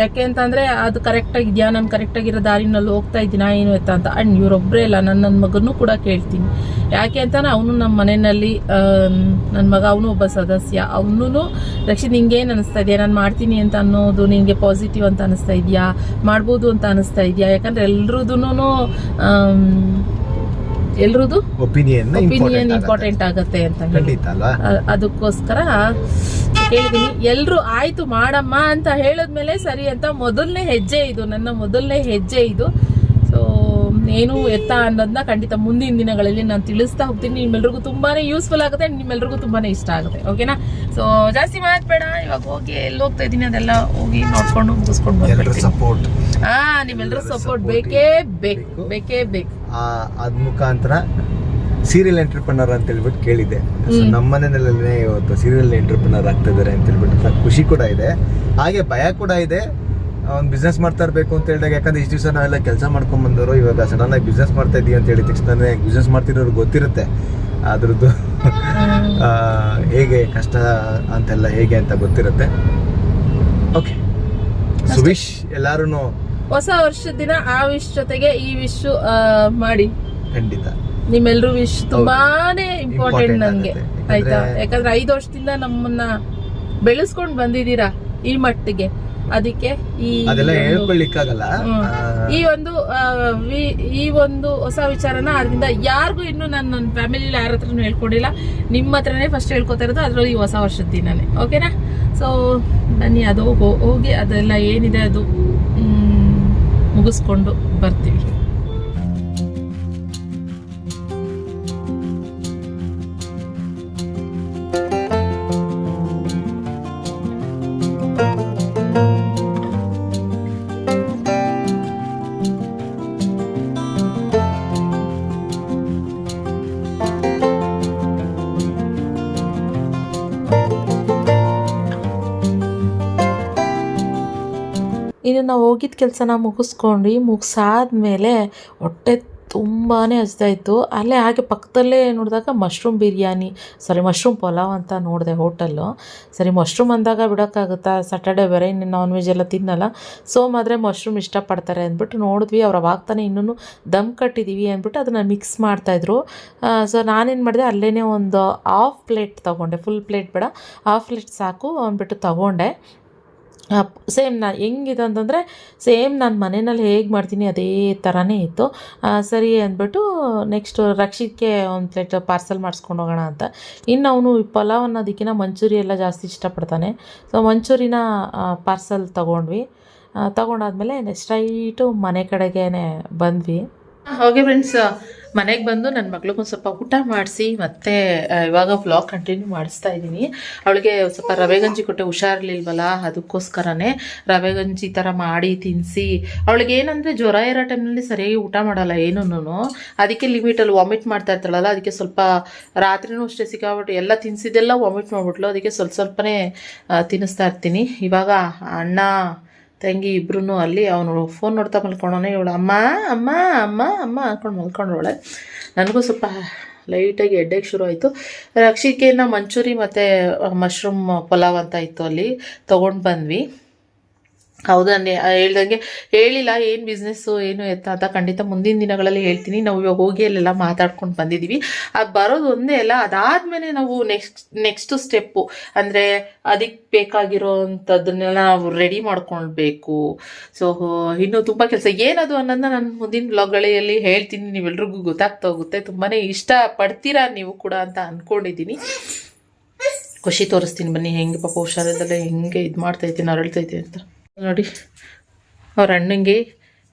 Speaker 1: ಯಾಕೆ ಅಂತಂದ್ರೆ ಅದು ಕರೆಕ್ಟ್ ಆಗಿದ್ಯಾ? ನಾನು ಕರೆಕ್ಟ್ ಆಗಿರೋ ದಾರಿನಲ್ಲಿ ಹೋಗ್ತಾ ಇದ್ದೀನಾ? ಏನು ಎತ್ತ ಅಂತ. ಅಂಡ್ ಇವ್ರೊಬ್ರೇ ಇಲ್ಲ. ನನ್ನ ನನ್ನ ಮಗನೂ ಕೂಡ ಕೇಳ್ತೀನಿ. ಯಾಕೆ ಅಂತಾನೆ ಅವನು ನಮ್ಮ ಮನೆಯಲ್ಲಿ ನನ್ನ ಮಗ ಅವನು ಒಬ್ಬ ಸದಸ್ಯ. ಅವನು ರಕ್ಷಿತ್ ನಿಂಗೇನು ಅನಿಸ್ತಾ ಇದೆಯಾ? ನಾನು ಮಾಡ್ತೀನಿ ಅಂತ ಅನ್ನೋದು ನಿನಗೆ ಪಾಸಿಟಿವ್ ಅಂತ ಅನಿಸ್ತಾ ಇದೆಯಾ? ಮಾಡ್ಬೋದು ಅಂತ ಅನಿಸ್ತಾ ಇದೆಯಾ? ಯಾಕಂದ್ರೆ ಎಲ್ರದೂ ಎಲ್ರದ್ದು
Speaker 2: ಒಪಿನಿಯನ್
Speaker 1: ಇಂಪಾರ್ಟೆಂಟ್ ಆಗತ್ತೆ. ಅಂತ ಅದಕ್ಕೋಸ್ಕರ ಹೇಳಿದೀನಿ ಎಲ್ರು ಆಯ್ತು ಮಾಡಮ್ಮ ಅಂತ ಹೇಳಿದ್ಮೇಲೆ ಸರಿ ಅಂತ ಮೊದಲನೇ ಹೆಜ್ಜೆ ಇದು ನನ್ನ ಮೊದಲನೇ ಹೆಜ್ಜೆ ಇದು. ಸೊ ಏನು ಎತ್ತ ಅನ್ನೋದನ್ನ ಖಂಡಿತ ಮುಂದಿನ ದಿನಗಳಲ್ಲಿ ನಾನು ತಿಳಿಸ್ತಾ ಹೋಗ್ತೀನಿ. ನಿಮ್ಮೆಲ್ರಿಗೂ ತುಂಬಾನೇ ಯೂಸ್ಫುಲ್ ಆಗುತ್ತೆ ನಿಮ್ಮೆಲ್ರಿಗೂ ತುಂಬಾನೇ ಇಷ್ಟ ಆಗುತ್ತೆ. ಓಕೆನಾ ಸೊ ಜಾಸ್ತಿ ಮಾತಾಡ್ಬೇಡ ಇವಾಗ ಹೋಗಿ ಎಲ್ಲಿ ಹೋಗ್ತಾ ಇದೀನಿ ಅದೆಲ್ಲ ಹೋಗಿ ನೋಡ್ಕೊಂಡು ಮುಗಿಸ್ಕೊಂಡು
Speaker 2: ಸಪೋರ್ಟ್
Speaker 1: ಹಾ ನಿಮ್ಮೆಲ್ಲರೂ ಸಪೋರ್ಟ್ ಬೇಕೇ ಬೇಕು. ಬೇಕೇ ಬೇಕು
Speaker 2: ಅದ್ ಮುಖಾಂತರ ಸೀರಿಯಲ್ ಎಂಟರ್ಪ್ರನರ್ ಅಂತ ಹೇಳ್ಬಿಟ್ಟು ಕೇಳಿದೆ ಸೊ ನಮ್ಮ ಮನೆಯಲ್ಲೇ ಇವತ್ತು ಸೀರಿಯಲ್ ಎಂಟರ್ಪ್ರನರ್ ಆಗ್ತಾ ಇದಾರೆ ಅಂತ ಹೇಳ್ಬಿಟ್ಟು ಖುಷಿ ಕೂಡ ಇದೆ. ಹಾಗೆ ಭಯ ಕೂಡ ಇದೆ. ಒಂದು ಬಿಸ್ನೆಸ್ ಮಾಡ್ತಾ ಇರಬೇಕು ಅಂತ ಹೇಳಿದಾಗ ಯಾಕಂದ್ರೆ ಇಷ್ಟು ದಿವಸ ನಾವೆಲ್ಲ ಕೆಲಸ ಮಾಡ್ಕೊಂಡು ಬಂದವರು ಇವಾಗ ಸಡನ್ ಆಗಿ ಬಿಸ್ನೆಸ್ ಮಾಡ್ತಾ ಇದೀವಿ ಅಂತ ಹೇಳಿದ ತಕ್ಷಣ ಬಿಸ್ನೆಸ್ ಮಾಡ್ತಿರೋರು ಗೊತ್ತಿರುತ್ತೆ. ಅದ್ರದ್ದು ಹೇಗೆ ಕಷ್ಟ ಅಂತೆಲ್ಲ ಹೇಗೆ ಅಂತ ಗೊತ್ತಿರುತ್ತೆ. ಓಕೆ ಸುವಿಶ್ ಎಲ್ಲಾರು
Speaker 1: ಹೊಸ ವರ್ಷದ ದಿನ ಆ ವಿಶ್ ಜೊತೆಗೆ ಈ ವಿಶ್ ಮಾಡಿ.
Speaker 2: ಖಂಡಿತ.
Speaker 1: ನಿಮ್ಮೆಲ್ರೂ ವಿಶ್ ತುಂಬಾನೇ ಇಂಪಾರ್ಟೆಂಟ್
Speaker 2: ನಂಗೆ.
Speaker 1: ನನ್ಗೆ ಆಯ್ತಾ?
Speaker 2: ಯಾಕಂದ್ರೆ-
Speaker 1: ಐದು ವರ್ಷದಿಂದ ನಮ್ಮನ್ನ ಬೆಳೆಸ್ಕೊಂಡ್ ಬಂದಿದ್ದೀರಾ ಈ ಮಟ್ಟಿಗೆ. ಅದಕ್ಕೆ ಈ ಈ ಒಂದು ಈ ಒಂದು ಹೊಸ ವಿಚಾರನ ಅದರಿಂದ ಯಾರಿಗೂ ಇನ್ನು ನಾನು ನನ್ನ ಫ್ಯಾಮಿಲಿ ಯಾರ ಹತ್ರನೂ ಹೇಳ್ಕೊಂಡಿಲ್ಲ. ನಿಮ್ಮ ಹತ್ರನೇ ಫಸ್ಟ್ ಹೇಳ್ಕೊತಾ ಇರೋದು ಅದರಲ್ಲಿ ಈ ಹೊಸ ವರ್ಷದ ದಿನನೇ. ಓಕೆನಾ ಸೊ ಬನ್ನಿ ಅದು ಹೋಗಿ ಅದೆಲ್ಲ ಏನಿದೆ ಅದು ಮುಗಿಸ್ಕೊಂಡು ಬರ್ತೀವಿ. ನಾವು ಹೋಗಿದ್ದ ಕೆಲಸನ ಮುಗಿಸ್ಕೊಂಡು ಮುಗಿಸಾದ್ಮೇಲೆ ಹೊಟ್ಟೆ ತುಂಬಾ ಹಸ್ತಾಯಿತ್ತು ಅಲ್ಲೇ ಹಾಗೆ ಪಕ್ಕದಲ್ಲೇ ನೋಡಿದಾಗ mushroom biryani, sorry mushroom pulao ಅಂತ ನೋಡಿದೆ ಹೋಟೆಲ್ಲು. ಸರಿ ಮಶ್ರೂಮ್ ಅಂದಾಗ ಬಿಡೋಕ್ಕಾಗುತ್ತಾ? ಸ್ಯಾಟರ್ಡೆ ಬೇರೆ, ಇನ್ನು ನಾನ್ ವೆಜ್ ಎಲ್ಲ ತಿನ್ನಲ್ಲ. ಸೋಮ್ ಆದರೆ ಮಶ್ರೂಮ್ ಇಷ್ಟಪಡ್ತಾರೆ ಅಂದ್ಬಿಟ್ಟು ನೋಡಿದ್ವಿ. ಅವ್ರು ಅವಾಗ ತಾನೇ ಇನ್ನೂ ದಮ್ ಕಟ್ಟಿದ್ದೀವಿ ಅಂದ್ಬಿಟ್ಟು ಅದನ್ನು ಮಿಕ್ಸ್ ಮಾಡ್ತಾಯಿದ್ರು. ಸೊ ನಾನೇನು ಮಾಡಿದೆ ಅಲ್ಲೇ ಒಂದು ಹಾಫ್ ಪ್ಲೇಟ್ ತೊಗೊಂಡೆ. ಫುಲ್ ಪ್ಲೇಟ್ ಬೇಡ ಹಾಫ್ ಪ್ಲೇಟ್ ಸಾಕು ಅಂದ್ಬಿಟ್ಟು ತೊಗೊಂಡೆ. ಸೇಮ್ ನಾ ಹೆಂಗಿದೆ ಅಂತಂದರೆ ಸೇಮ್ ನಾನು ಮನೆಯಲ್ಲಿ ಹೇಗೆ ಮಾಡ್ತೀನಿ ಅದೇ ಥರನೇ ಇತ್ತು. ಸರಿ ಅಂದ್ಬಿಟ್ಟು ನೆಕ್ಸ್ಟು ರಕ್ಷಿತ್ಗೆ ಒಂದು ಪ್ಲೇಟ್ ಪಾರ್ಸಲ್ ಮಾಡಿಸ್ಕೊಂಡು ಹೋಗೋಣ ಅಂತ. ಇನ್ನು ಅವನು ಪಲಾವ್ ಅನ್ನೋದಕ್ಕಿಂತ ಮಂಚೂರಿ ಎಲ್ಲ ಜಾಸ್ತಿ ಇಷ್ಟಪಡ್ತಾನೆ. ಸೊ ಮಂಚೂರಿನ ಪಾರ್ಸಲ್ ತೊಗೊಂಡ್ವಿ. ತೊಗೊಂಡಾದ್ಮೇಲೆ ಸ್ಟ್ರೈಟು ಮನೆ ಕಡೆಗೇ ಬಂದ್ವಿ. ಓಕೆ ಫ್ರೆಂಡ್ಸ್ ಮನೆಗೆ ಬಂದು ನನ್ನ ಮಗಳಿಗೊಂದು ಸ್ವಲ್ಪ ಊಟ ಮಾಡಿಸಿ ಮತ್ತೆ ಇವಾಗ ವ್ಲಾಗ್ ಕಂಟಿನ್ಯೂ ಮಾಡಿಸ್ತಾ ಇದ್ದೀನಿ. ಅವಳಿಗೆ ಸ್ವಲ್ಪ ರವೆ ಗಂಜಿ ಕೊಟ್ಟೆ ಹುಷಾರಿರ್ಲಿಲ್ವಲ್ಲ, ಅದಕ್ಕೋಸ್ಕರನೇ ರವೆ ಗಂಜಿ ಥರ ಮಾಡಿ ತಿನ್ನಿಸಿ ಅವಳಿಗೆ ಏನಂದರೆ ಜ್ವರ ಇರೋ ಟೈಮ್ನಲ್ಲಿ ಸರಿಯಾಗಿ ಊಟ ಮಾಡಲ್ಲ ಏನೂ ಅದಕ್ಕೆ ಲಿಮಿಟಲ್ಲಿ ವಾಮಿಟ್ ಮಾಡ್ತಾ ಇರ್ತಾಳಲ್ಲ, ಅದಕ್ಕೆ ಸ್ವಲ್ಪ ರಾತ್ರಿನೂ ಅಷ್ಟೇ ಸಿಕ್ಕಾಬಿಟ್ಟು ಎಲ್ಲ ತಿನ್ನಿಸಿದ್ದೆಲ್ಲ ವಾಮಿಟ್ ಮಾಡಿಬಿಟ್ಲು, ಅದಕ್ಕೆ ಸ್ವಲ್ಪ ಸ್ವಲ್ಪನೇ ತಿನ್ನಿಸ್ತಾ ಇರ್ತೀನಿ. ಇವಾಗ ಅಣ್ಣ ತಂಗಿ ಇಬ್ರು ಅಲ್ಲಿ ಅವನು ಫೋನ್ ನೋಡ್ತಾ ಮಲ್ಕೊಂಡವನೆ, ಇವಳು ಅಮ್ಮ ಅಮ್ಮ ಅಮ್ಮ ಅಮ್ಮ ಅಂದ್ಕೊಂಡು ಮಲ್ಕೊಂಡವಳೆ. ನನಗೂ ಸ್ವಲ್ಪ ಲೈಟಾಗಿ ಎಡ್ಡೆಗೆ ಶುರು ಆಯಿತು. ರಕ್ಷಿಕೆನ ಮಂಚೂರಿ ಮತ್ತು ಮಶ್ರೂಮ್ ಪಲಾವ್ ಅಂತ ಇತ್ತು ಅಲ್ಲಿ, ತೊಗೊಂಡು ಬಂದ್ವಿ. ಹೌದು ನಾನು ಹೇಳ್ದಂಗೆ, ಹೇಳಿಲ್ಲ, ಏನು ಬಿಸ್ನೆಸ್ಸು ಏನು ಎತ್ತ ಅಂತ ಖಂಡಿತ ಮುಂದಿನ ದಿನಗಳಲ್ಲಿ ಹೇಳ್ತೀನಿ. ನಾವು ಇವಾಗ ಹೋಗಿ ಅಲ್ಲೆಲ್ಲ ಮಾತಾಡ್ಕೊಂಡು ಬಂದಿದ್ದೀವಿ ಅದು ಬರೋದು ಒಂದೇ ಅಲ್ಲ, ಅದಾದಮೇಲೆ ನಾವು ನೆಕ್ಸ್ಟ್ ನೆಕ್ಸ್ಟು ಸ್ಟೆಪ್ಪು ಅಂದರೆ ಅದಕ್ಕೆ ಬೇಕಾಗಿರೋ ಅಂಥದ್ದನ್ನೆಲ್ಲ ನಾವು ರೆಡಿ ಮಾಡ್ಕೊಳ್ಬೇಕು. ಸೊ ಇನ್ನೂ ತುಂಬ ಕೆಲಸ. ಏನದು ಅನ್ನೋದನ್ನ ನಾನು ಮುಂದಿನ ಬ್ಲಾಗ್ಗಳಲ್ಲಿ ಹೇಳ್ತೀನಿ. ನೀವೆಲ್ರಿಗೂ ಗೊತ್ತಾಗ್ತಾ ಹೋಗುತ್ತೆ. ತುಂಬಾ ಇಷ್ಟ ಪಡ್ತೀರಾ ನೀವು ಕೂಡ ಅಂತ ಅಂದ್ಕೊಂಡಿದ್ದೀನಿ ಖುಷಿ ತೋರಿಸ್ತೀನಿ ಬನ್ನಿ. ಹೆಂಗೆ ಪಾಪ ಹುಷಾರದಲ್ಲೇ ಹೆಂಗೆ ಇದು ಮಾಡ್ತೈತೆ ನರಳ್ತೈತೆ ಅಂತ. ನೋಡಿ, ಅವ್ರ ಅಣ್ಣಂಗೆ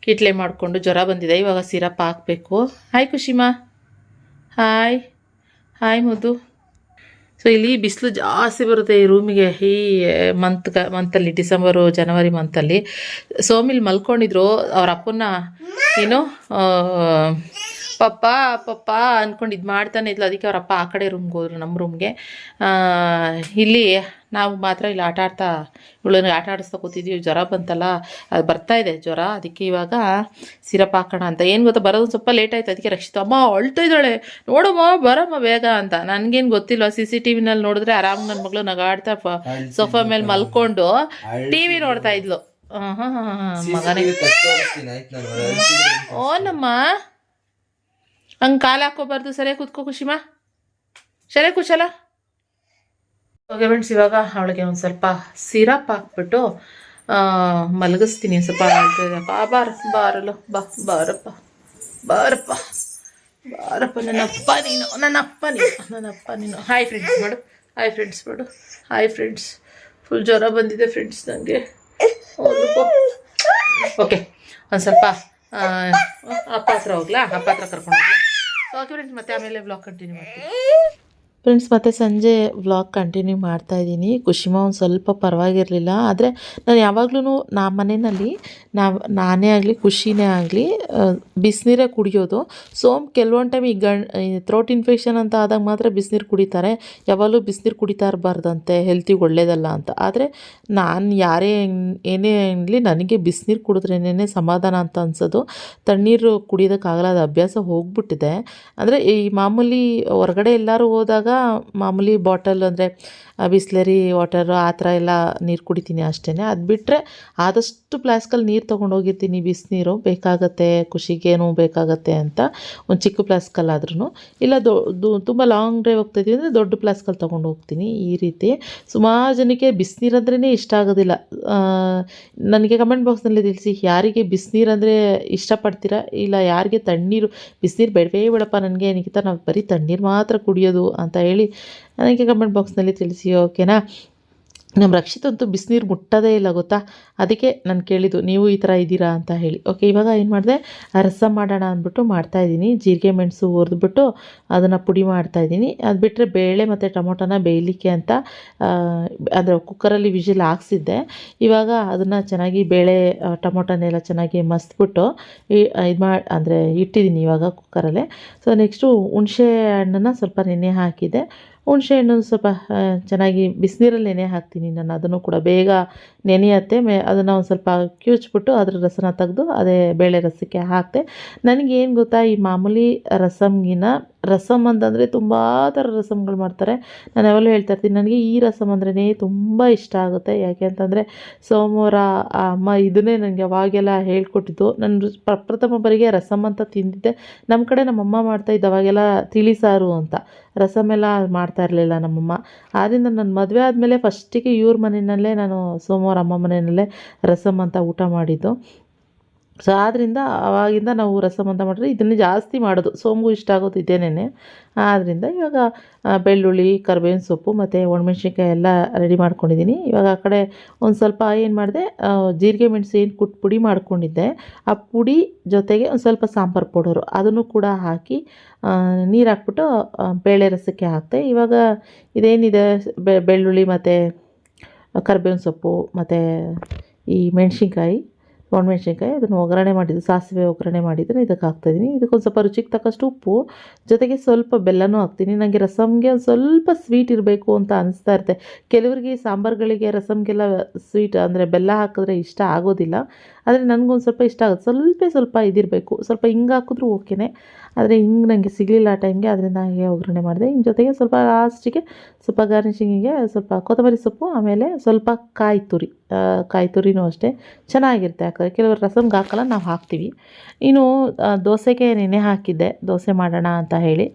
Speaker 1: ಕಿಟ್ಲೆ ಮಾಡಿಕೊಂಡು ಜ್ವರ ಬಂದಿದೆ. ಇವಾಗ ಸಿರಪ್ ಹಾಕಬೇಕು. ಹಾಯ್ ಖುಷಿಮಾ ಹಾಯ್ ಹಾಯ್ ಮುದ್ದು. ಸೊ ಇಲ್ಲಿ ಬಿಸಿಲು ಜಾಸ್ತಿ ಬರುತ್ತೆ ಈ ರೂಮಿಗೆ ಈ ಮಂತ್ ಮಂತಲ್ಲಿ ಡಿಸೆಂಬರು, ಜನವರಿ ಮಂತಲ್ಲಿ ಸೋಮಿಲ್ ಮಲ್ಕೊಂಡಿದ್ರು. ಅವ್ರ ಅಪ್ಪನ ಏನು ಪಪ್ಪ ಪಪ್ಪ ಅಂದ್ಕೊಂಡು ಇದು ಮಾಡ್ತಾನೆ ಇದ್ಲು. ಅದಕ್ಕೆ ಅವ್ರ ಅಪ್ಪ ಆ ಕಡೆ ರೂಮ್ಗೆ ಹೋದ್ರು ನಮ್ಮ ರೂಮ್ಗೆ ಇಲ್ಲಿ ನಾವು ಮಾತ್ರ ಇಲ್ಲಿ ಆಟ ಆಡ್ತಾ ಇವಳನ್ನ ಆಟ ಆಡಿಸ್ತಾ ಕೂತಿದ್ವಿ. ಜ್ವರ ಬಂತಲ್ಲ ಅದು ಬರ್ತಾ ಇದೆ ಜ್ವರ. ಅದಕ್ಕೆ ಇವಾಗ ಸಿರಪ್ ಹಾಕೋಣ ಅಂತ. ಏನು ಗೊತ್ತಾ ಬರೋದು ಸ್ವಲ್ಪ ಲೇಟ್ ಆಯ್ತು. ಅದಕ್ಕೆ ರಕ್ಷಿತ ಅಮ್ಮ ಅಳ್ತಾ ಇದ್ದಾಳೆ. ನೋಡಮ್ಮ ಬರಮ್ಮ ಬೇಗ ಅಂತ. ನನಗೇನು ಗೊತ್ತಿಲ್ಲ ಸಿ ಸಿ ಟಿ ವಿನಲ್ಲಿ ನೋಡಿದ್ರೆ ಆರಾಮ್ ನನ್ನ ಮಗಳು ನಗಾಡ್ತಾ ಸೋಫಾ ಮೇಲೆ ಮಲ್ಕೊಂಡು ಟಿ ವಿ ನೋಡ್ತಾ ಇದ್ಲು. ಹಾಂ ಹಾಂ ಹಾಂ ಮಗನೇ ಓನಮ್ಮ ಹಂಗೆ ಕಾಲು ಹಾಕೋಬಾರ್ದು. ಸರಿಯಾಗಿ ಕೂತ್ಕೋ ಖುಷಿಮಾ ಸರಿಯಾಗಿ ಕೂಚಲ್ಲ ಓಕೆ ಫ್ರೆಂಡ್ಸ್ ಇವಾಗ ಅವಳಿಗೆ ಒಂದು ಸ್ವಲ್ಪ ಸಿರಪ್ ಹಾಕ್ಬಿಟ್ಟು ಮಲಗಿಸ್ತೀನಿ. ಸ್ವಲ್ಪ. ಬಾ ಬಾರ ಬಾರಲ್ಲ ಬಾ, ಬಾರಪ್ಪ ಬಾರಪ್ಪ ಬಾರಪ್ಪ, ನನ್ನಪ್ಪ ನೀನು ನನ್ನಪ್ಪ ನೀನು ನನ್ನಪ್ಪ ನೀನು. ಹಾಯ್ ಫ್ರೆಂಡ್ಸ್ ಮಾಡು. ಹಾಯ್ ಫ್ರೆಂಡ್ಸ್ ಮಾಡು. ಹಾಯ್ ಫ್ರೆಂಡ್ಸ್ ಫುಲ್ ಜ್ವರ ಬಂದಿದೆ ಫ್ರೆಂಡ್ಸ್ ನನಗೆ ಓಕೆ ಒಂದು ಸ್ವಲ್ಪ ಅಪ್ಪ ಹತ್ರ ಹೋಗ್ಲಾ? ಅಪ್ಪ ಹತ್ರ ಕರ್ಕೊಂಡು ಹೋಗ್ಲಾ? ಓಕೆ ಫ್ರೆಂಡ್ಸ್ ಮತ್ತೆ ಆಮೇಲೆ ಬ್ಲಾಗ್ ಕಂಟಿನ್ಯೂ ಮಾಡ್ತೀನಿ. ಫ್ರೆಂಡ್ಸ್ ಮತ್ತೆ ಸಂಜೆ ವ್ಲಾಗ್ ಕಂಟಿನ್ಯೂ ಮಾಡ್ತಾ ಇದ್ದೀನಿ. ಕುಶಿಮಾ ಒಂದು ಸ್ವಲ್ಪ ಪರವಾಗಿರಲಿಲ್ಲ, ಆದರೆ ನಾನು ಯಾವಾಗ್ಲೂ ನಮ್ಮ ಮನೆಯಲ್ಲಿ ನಾವು ನಾನೇ ಆಗಲಿ, ಖುಷಿನೇ ಆಗಲಿ ಬಿಸಿನೀರೇ ಕುಡಿಯೋದು. ಸೋಮ್ ಕೆಲವೊಂದು ಟೈಮ್ ಈ ಗಣ್ ಥ್ರೋಟ್ ಇನ್ಫೆಕ್ಷನ್ ಅಂತ ಆದಾಗ ಮಾತ್ರ ಬಿಸಿನೀರು ಕುಡಿತಾರೆ. ಯಾವಾಗಲೂ ಬಿಸಿನೀರು ಕುಡಿತಾ ಇರಬಾರ್ದಂತೆ ಹೆಲ್ತಿಗೆ ಒಳ್ಳೇದಲ್ಲ ಅಂತ. ಆದರೆ ನಾನು ಯಾರೇ ಏನೇ ಆಗಲಿ ನನಗೆ ಬಿಸಿನೀರು ಕುಡಿದ್ರೇನೇ ಸಮಾಧಾನ ಅಂತ ಅನ್ಸೋದು. ತಣ್ಣೀರು ಕುಡಿಯೋದಕ್ಕಾಗಲ್ಲ, ಅದು ಅಭ್ಯಾಸ ಹೋಗ್ಬಿಟ್ಟಿದೆ. ಅಂದರೆ ಈ ಮಾಮೂಲಿ ಹೊರಗಡೆ ಎಲ್ಲರೂ ಹೋದಾಗ ಮಾಮೂಲಿ ಬಾಟಲ್ ಅಂದರೆ ಬಿಸ್ಲರಿ ವಾಟರು ಆ ಥರ ಎಲ್ಲ ನೀರು ಕುಡಿತೀನಿ ಅಷ್ಟೇ ಅದು ಬಿಟ್ಟರೆ ಆದಷ್ಟು ಫ್ಲಾಸ್ಕಲ್ಲಿ ನೀರು ತೊಗೊಂಡೋಗಿರ್ತೀನಿ. ಬಿಸಿನೀರು ಬೇಕಾಗತ್ತೆ ಖುಷಿಗೇನು ಬೇಕಾಗತ್ತೆ ಅಂತ ಒಂದು ಚಿಕ್ಕ ಫ್ಲಾಸ್ಕಲ್ಲಾದ್ರೂ ಇಲ್ಲ ದೊ ತುಂಬ ಲಾಂಗ್ ಡ್ರೈವ್ ಹೋಗ್ತಾಯಿದ್ದೀವಿ ಅಂದರೆ ದೊಡ್ಡ ಪ್ಲಾಸ್ಕಲ್ಲಿ ತೊಗೊಂಡು ಹೋಗ್ತೀನಿ ಈ ರೀತಿ. ಸುಮಾರು ಜನಕ್ಕೆ ಬಿಸಿನೀರು ಅಂದ್ರೇ ಇಷ್ಟ ಆಗೋದಿಲ್ಲ. ನನಗೆ ಕಮೆಂಟ್ ಬಾಕ್ಸ್ನಲ್ಲಿ ತಿಳಿಸಿ, ಯಾರಿಗೆ ಬಿಸಿನೀರು ಅಂದರೆ ಇಷ್ಟಪಡ್ತೀರಾ ಇಲ್ಲ ಯಾರಿಗೆ ತಣ್ಣೀರು ಬಿಸಿನೀರು ಬೇಡವೇ ಬೇಡಪ್ಪ ನನಗೆ ನಿಖಿತ, ನಾವು ಬರೀ ತಣ್ಣೀರು ಮಾತ್ರ ಕುಡಿಯೋದು ಅಂತ ಹೇಳಿ ನನಗೆ ಕಮೆಂಟ್ ಬಾಕ್ಸ್ನಲ್ಲಿ ತಿಳಿಸಿ ಓಕೆನಾ ನಮ್ಮ ರಕ್ಷಿತಂತೂ ಬಿಸಿನೀರು ಮುಟ್ಟೋದೇ ಇಲ್ಲ, ಗೊತ್ತಾ? ಅದಕ್ಕೆ ನಾನು ಕೇಳಿದ್ದು, ನೀವು ಈ ಥರ ಇದ್ದೀರಾ ಅಂತ ಹೇಳಿ. ಓಕೆ ಇವಾಗ ಏನು ಮಾಡಿದೆ? ರಸ ಮಾಡೋಣ ಅಂದ್ಬಿಟ್ಟು ಮಾಡ್ತಾಯಿದ್ದೀನಿ ಜೀರಿಗೆ ಮೆಣಸು ಹುರಿದ್ಬಿಟ್ಟು ಅದನ್ನು ಪುಡಿ ಮಾಡ್ತಾಯಿದ್ದೀನಿ ಅದು ಬಿಟ್ಟರೆ ಬೇಳೆ ಮತ್ತು ಟೊಮೊಟೊನ ಬೇಯಲಿಕ್ಕೆ ಅಂತ ಅಂದರೆ ಕುಕ್ಕರಲ್ಲಿ ವಿಜಿಲ್ ಹಾಕ್ಸಿದ್ದೆ. ಇವಾಗ ಅದನ್ನು ಚೆನ್ನಾಗಿ ಬೇಳೆ ಟೊಮೊಟೊನೆಲ್ಲ ಚೆನ್ನಾಗಿ ಮಸ್ತ್ಬಿಟ್ಟು ಇದು ಮಾಡಿ ಅಂದರೆ ಇಟ್ಟಿದ್ದೀನಿ ಇವಾಗ ಕುಕ್ಕರಲ್ಲೇ ಸೊ ನೆಕ್ಸ್ಟು ಹುಣಸೆ ಹಣ್ಣನ್ನು ಸ್ವಲ್ಪ ನೆನೆ ಹಾಕಿದೆ ಹುಣಸೆ ಹಣ್ಣು ಸ್ವಲ್ಪ ಚೆನ್ನಾಗಿ ಬಿಸಿನೀರಲ್ಲಿ ನೆನೆ ಹಾಕ್ತೀನಿ ನಾನು. ಅದನ್ನು ಕೂಡ ಬೇಗ ನೆನೆಯತ್ತೆ. ಮೇ, ಅದನ್ನು ಒಂದು ಸ್ವಲ್ಪ ಕಿವುಚ್ಬಿಟ್ಟು ಅದರ ರಸನ ತೆಗೆದು ಅದೇ ಬೇಳೆ ರಸಕ್ಕೆ ಹಾಕ್ತೆ. ನನಗೇನು ಗೊತ್ತಾ, ಈ ಮಾಮೂಲಿ ರಸಮ್ಗಿನ ರಸಮ್ ಅಂತಂದರೆ ತುಂಬ ಥರ ರಸಮ್ಗಳು ಮಾಡ್ತಾರೆ. ನಾನು ಯಾವಾಗಲೂ ಹೇಳ್ತಾ ಇರ್ತೀನಿ, ನನಗೆ ಈ ರಸಮ್ ಅಂದ್ರೇ ತುಂಬ ಇಷ್ಟ ಆಗುತ್ತೆ. ಯಾಕೆ ಅಂತಂದರೆ ಸೋಮವಾರ ಅಮ್ಮ ಇದನ್ನೇ ನನಗೆ ಅವಾಗೆಲ್ಲ ಹೇಳ್ಕೊಟ್ಟಿದ್ದು, ನಾನು ಪ್ರಪ್ರಥಮ ಬಾರಿಗೆ ರಸಮ್ ಅಂತ ತಿಂದಿದ್ದೆ. ನಮ್ಮ ಕಡೆ ನಮ್ಮಮ್ಮ ಮಾಡ್ತಾ ಇದ್ದ ಅವಾಗೆಲ್ಲ ತಿಳಿ ಸಾರು ಅಂತ. ರಸಮ್ ಎಲ್ಲ ಮಾಡ್ತಾ ಇರಲಿಲ್ಲ ನಮ್ಮಮ್ಮ. ಆದ್ದರಿಂದ ನನ್ನ ಮದುವೆ ಆದಮೇಲೆ ಫಸ್ಟಿಗೆ ಇವ್ರ ಮನೆಯಲ್ಲೇ ನಾನು ಸೋಮವಾರ ಅಮ್ಮ ಮನೆಯಲ್ಲೇ ರಸಮ್ ಅಂತ ಊಟ ಮಾಡಿದ್ದು. ಸೊ ಆದ್ದರಿಂದ ಆವಾಗಿಂದ ನಾವು ರಸಮ್ ಅಂತ ಮಾಡಿದ್ರೆ ಇದನ್ನೇ ಜಾಸ್ತಿ ಮಾಡೋದು. ಸೋಂಗು ಇಷ್ಟ ಆಗೋದು ಇದೇನೇ ಆದ್ದರಿಂದ ಇವಾಗ ಬೆಳ್ಳುಳ್ಳಿ, ಕರ್ಬೇವಿನ ಸೊಪ್ಪು ಮತ್ತು ಒಣಮೆಣ್ಸಿನ್ಕಾಯಿ ಎಲ್ಲ ರೆಡಿ ಮಾಡ್ಕೊಂಡಿದ್ದೀನಿ. ಇವಾಗ ಆ ಕಡೆ ಒಂದು ಸ್ವಲ್ಪ ಏನು ಮಾಡಿದೆ ಜೀರಿಗೆ ಮೆಣಸು ಏನು ಕುಟ್ಟು ಪುಡಿ ಮಾಡ್ಕೊಂಡಿದ್ದೆ. ಆ ಪುಡಿ ಜೊತೆಗೆ ಒಂದು ಸ್ವಲ್ಪ ಸಾಂಬಾರು ಪೌಡರು. ಅದನ್ನು ಕೂಡ ಹಾಕಿ ನೀರು ಹಾಕ್ಬಿಟ್ಟು ಬೇಳೆ ರಸಕ್ಕೆ ಹಾಕ್ತೆ ಇವಾಗ ಇದೇನಿದೆ ಬೆಳ್ಳುಳ್ಳಿ ಮತ್ತು ಕರ್ಬೇವಿನ ಸೊಪ್ಪು ಮತ್ತು ಈ ಮೆಣಸಿನ್ಕಾಯಿ. ಒಣಮೆಣ್ಸಿನ್ಕಾಯಿ ಅದನ್ನು ಒಗ್ಗರಣೆ ಮಾಡಿದ್ದು, ಸಾಸಿವೆ ಒಗ್ಗರಣೆ ಮಾಡಿದ್ದನ್ನು ಇದಕ್ಕೆ ಹಾಕ್ತಾಯಿದ್ದೀನಿ ಇದಕ್ಕೊಂದು ಸ್ವಲ್ಪ ರುಚಿಗೆ ತಕ್ಕಷ್ಟು ಉಪ್ಪು, ಜೊತೆಗೆ ಸ್ವಲ್ಪ ಬೆಲ್ಲನೂ ಹಾಕ್ತೀನಿ. ನನಗೆ ರಸಮ್ಗೆ ಒಂದು ಸ್ವಲ್ಪ ಸ್ವೀಟ್ ಇರಬೇಕು ಅಂತ ಅನಿಸ್ತಾ ಇರುತ್ತೆ. ಕೆಲವರಿಗೆ ಸಾಂಬಾರುಗಳಿಗೆ ರಸಮ್ಗೆಲ್ಲ ಸ್ವೀಟ್ ಅಂದರೆ ಬೆಲ್ಲ ಹಾಕಿದ್ರೆ ಇಷ್ಟ ಆಗೋದಿಲ್ಲ. ಆದರೆ ನನಗೊಂದು ಸ್ವಲ್ಪ ಇಷ್ಟ ಆಗುತ್ತೆ. ಸ್ವಲ್ಪ ಸ್ವಲ್ಪ ಇದಿರಬೇಕು. ಸ್ವಲ್ಪ ಹಿಂಗೆ ಹಾಕಿದ್ರೂ ಓಕೆನೇ. ಆದರೆ ಹಿಂಗೆ ನನಗೆ ಸಿಗಲಿಲ್ಲ ಆ ಟೈಮ್ಗೆ ಅದರಿಂದ ಹಾಗೆ ಒಗ್ಗರಣೆ ಮಾಡಿದೆ. ಇನ್ನು ಜೊತೆಗೆ ಸ್ವಲ್ಪ ಲಾಸ್ಟಿಗೆ ಸ್ವಲ್ಪ ಗಾರ್ನಿಶಿಂಗಿಗೆ ಸ್ವಲ್ಪ ಕೊತ್ತಂಬರಿ ಸೊಪ್ಪು, ಆಮೇಲೆ ಸ್ವಲ್ಪ ಕಾಯಿ ತುರಿ. ಕಾಯಿ ತುರಿನೂ ಅಷ್ಟೇ. ಚೆನ್ನಾಗಿರುತ್ತೆ ಯಾಕಂದರೆ ಕೆಲವರು ರಸಮ್ಗೆ ಹಾಕಲ್ಲ, ನಾವು ಹಾಕ್ತೀವಿ. ಇನ್ನು ದೋಸೆಗೆ ನೆನೆ ಹಾಕಿದ್ದೆ. ದೋಸೆ ಮಾಡೋಣ ಅಂತ ಹೇಳಿ.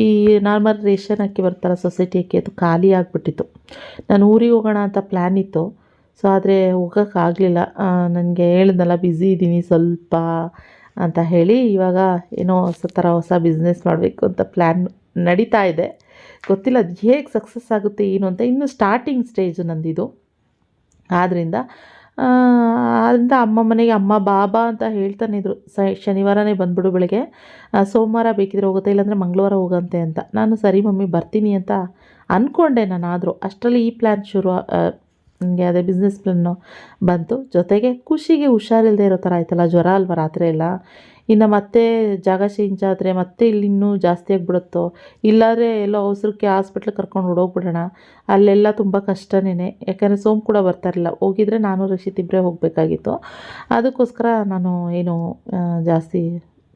Speaker 1: ಈ ನಾರ್ಮಲ್ ರೇಷನ್ ಅಕ್ಕಿ ಬರ್ತಾರ ಸೊಸೈಟಿ ಅಕ್ಕಿ, ಅದು ಖಾಲಿ ಆಗಿಬಿಟ್ಟಿತ್ತು. ನಾನು ಊರಿಗೆ ಹೋಗೋಣ ಅಂತ ಪ್ಲ್ಯಾನ್ ಇತ್ತು. ಸೊ ಆದರೆ ಹೋಗೋಕ್ಕಾಗಲಿಲ್ಲ. ನನಗೆ ಹೇಳಿದ್ನಲ್ಲ ಬ್ಯುಸಿ ಇದ್ದೀನಿ ಸ್ವಲ್ಪ. ಅಂತ ಹೇಳಿ ಇವಾಗ ಏನೋ ಹೊಸ ಥರ ಹೊಸ ಬಿಸ್ನೆಸ್ ಮಾಡಬೇಕು ಅಂತ ಪ್ಲ್ಯಾನ್ ನಡೀತಾ ಇದೆ. ಗೊತ್ತಿಲ್ಲ ಅದು ಹೇಗೆ ಸಕ್ಸಸ್ ಆಗುತ್ತೆ, ಏನು ಅಂತ ಇನ್ನೂ ಸ್ಟಾರ್ಟಿಂಗ್ ಸ್ಟೇಜ್ ನಂದಿದು. ಆದ್ದರಿಂದ ಆದ್ದರಿಂದ ಅಮ್ಮ ಮನೆಗೆ ಅಮ್ಮ ಬಾಬಾ ಅಂತ ಹೇಳ್ತಾನೆ ಇದ್ರು. ಸ, ಶನಿವಾರನೇ ಬಂದ್ಬಿಡು ಬೆಳಗ್ಗೆ. ಸೋಮವಾರ ಬೇಕಿದ್ರೆ ಹೋಗುತ್ತೆ, ಇಲ್ಲಾಂದರೆ ಮಂಗಳವಾರ ಹೋಗಂತೆ ಅಂತ. ನಾನು ಸರಿ ಮಮ್ಮಿ ಬರ್ತೀನಿ ಅಂತ ಅಂದ್ಕೊಂಡೆ ನಾನು ಆದರೂ ಅಷ್ಟರಲ್ಲಿ ಈ ಪ್ಲ್ಯಾನ್ ಶುರು ನನಗೆ ಅದೇ ಬಿಸ್ನೆಸ್ ಪ್ಲಾನು ಬಂತು. ಜೊತೆಗೆ ಖುಷಿಗೆ ಹುಷಾರಿಲ್ಲದೆ ಇರೋ ಥರ ಆಯ್ತಲ್ಲ, ಜ್ವರ ಅಲ್ವ ರಾತ್ರಿ ಎಲ್ಲ? ಇನ್ನು ಮತ್ತೆ ಜಾಗ ಚೇಂಜ್ ಆದರೆ ಮತ್ತೆ ಇಲ್ಲಿ ಇನ್ನೂ ಜಾಸ್ತಿ ಆಗಿಬಿಡುತ್ತೋ? ಇಲ್ಲಾದರೆ ಎಲ್ಲೋ ಅವಸರಕ್ಕೆ ಹಾಸ್ಪಿಟ್ಲಿಗೆ ಕರ್ಕೊಂಡು ಹೊಡೋಗ್ಬಿಡೋಣ ಅಲ್ಲೆಲ್ಲ ತುಂಬ ಕಷ್ಟನೇ ಯಾಕಂದರೆ ಸೋಮ್ ಕೂಡ ಬರ್ತಾರಿಲ್ಲ ಹೋಗಿದ್ರೆ ನಾನು ರಕ್ಷಿತ್ ಇಬ್ಬರೇ ಹೋಗಬೇಕಾಗಿತ್ತು. ಅದಕ್ಕೋಸ್ಕರ ನಾನು ಏನು ಜಾಸ್ತಿ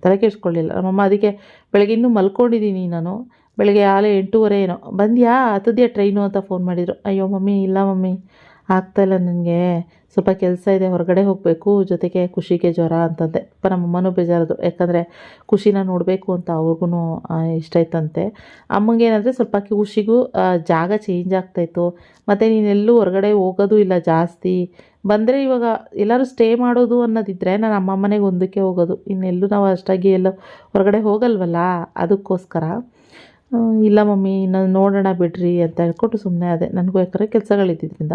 Speaker 1: ತಲೆ ಕೆಡಿಸ್ಕೊಳ್ಳಿಲ್ಲ. ನಮ್ಮಮ್ಮ ಅದಕ್ಕೆ ಬೆಳಗ್ಗೆ ಇನ್ನೂ ಮಲ್ಕೊಂಡಿದ್ದೀನಿ ನಾನು. ಬೆಳಗ್ಗೆ ಆಲೆ ಎಂಟೂವರೆ ಏನೋ. ಬಂದ್ಯಾ? ಹತ್ತದ್ಯಾ ಟ್ರೈನು ಅಂತ ಫೋನ್ ಮಾಡಿದರು. ಅಯ್ಯೋ ಮಮ್ಮಿ, ಇಲ್ಲ ಮಮ್ಮಿ. ಆಗ್ತಾಯಿಲ್ಲ ನನಗೆ. ಸ್ವಲ್ಪ ಕೆಲಸ ಇದೆ, ಹೊರಗಡೆ ಹೋಗಬೇಕು, ಜೊತೆಗೆ ಖುಷಿಗೆ ಜ್ವರ ಅಂತಂದೆ ಪ ನಮ್ಮಮ್ಮನೂ ಬೇಜಾರದು. ಯಾಕಂದರೆ ಖುಷಿನ ನೋಡಬೇಕು ಅಂತ ಅವ್ರಿಗೂ ಇಷ್ಟ ಇತ್ತಂತೆ. ಅಮ್ಮಂಗೆ ಏನಂದರೆ ಸ್ವಲ್ಪ ಖುಷಿಗೂ ಜಾಗ ಚೇಂಜ್ ಆಗ್ತಾಯಿತ್ತು. ಮತ್ತು ನೀನೆಲ್ಲೂ ಹೊರಗಡೆ ಹೋಗೋದು ಇಲ್ಲ ಜಾಸ್ತಿ. ಬಂದರೆ ಇವಾಗ ಎಲ್ಲರೂ ಸ್ಟೇ ಮಾಡೋದು ಅನ್ನೋದಿದ್ದರೆ ನಾನು ಅಮ್ಮ ಒಂದಕ್ಕೆ ಹೋಗೋದು. ಇನ್ನೆಲ್ಲೂ ನಾವು ಅಷ್ಟಾಗಿ ಎಲ್ಲೋ ಹೊರಗಡೆ ಹೋಗಲ್ವಲ್ಲ? ಅದಕ್ಕೋಸ್ಕರ. ಇಲ್ಲ ಮಮ್ಮಿ, ಇನ್ನು ನೋಡೋಣ ಬಿಡ್ರಿ ಅಂತ ಹೇಳ್ಕೊಟ್ಟು ಸುಮ್ಮನೆ ಅದೇ ನನಗೂ ಯಾಕಂದರೆ ಕೆಲಸಗಳಿದ್ದಿದ್ದರಿಂದ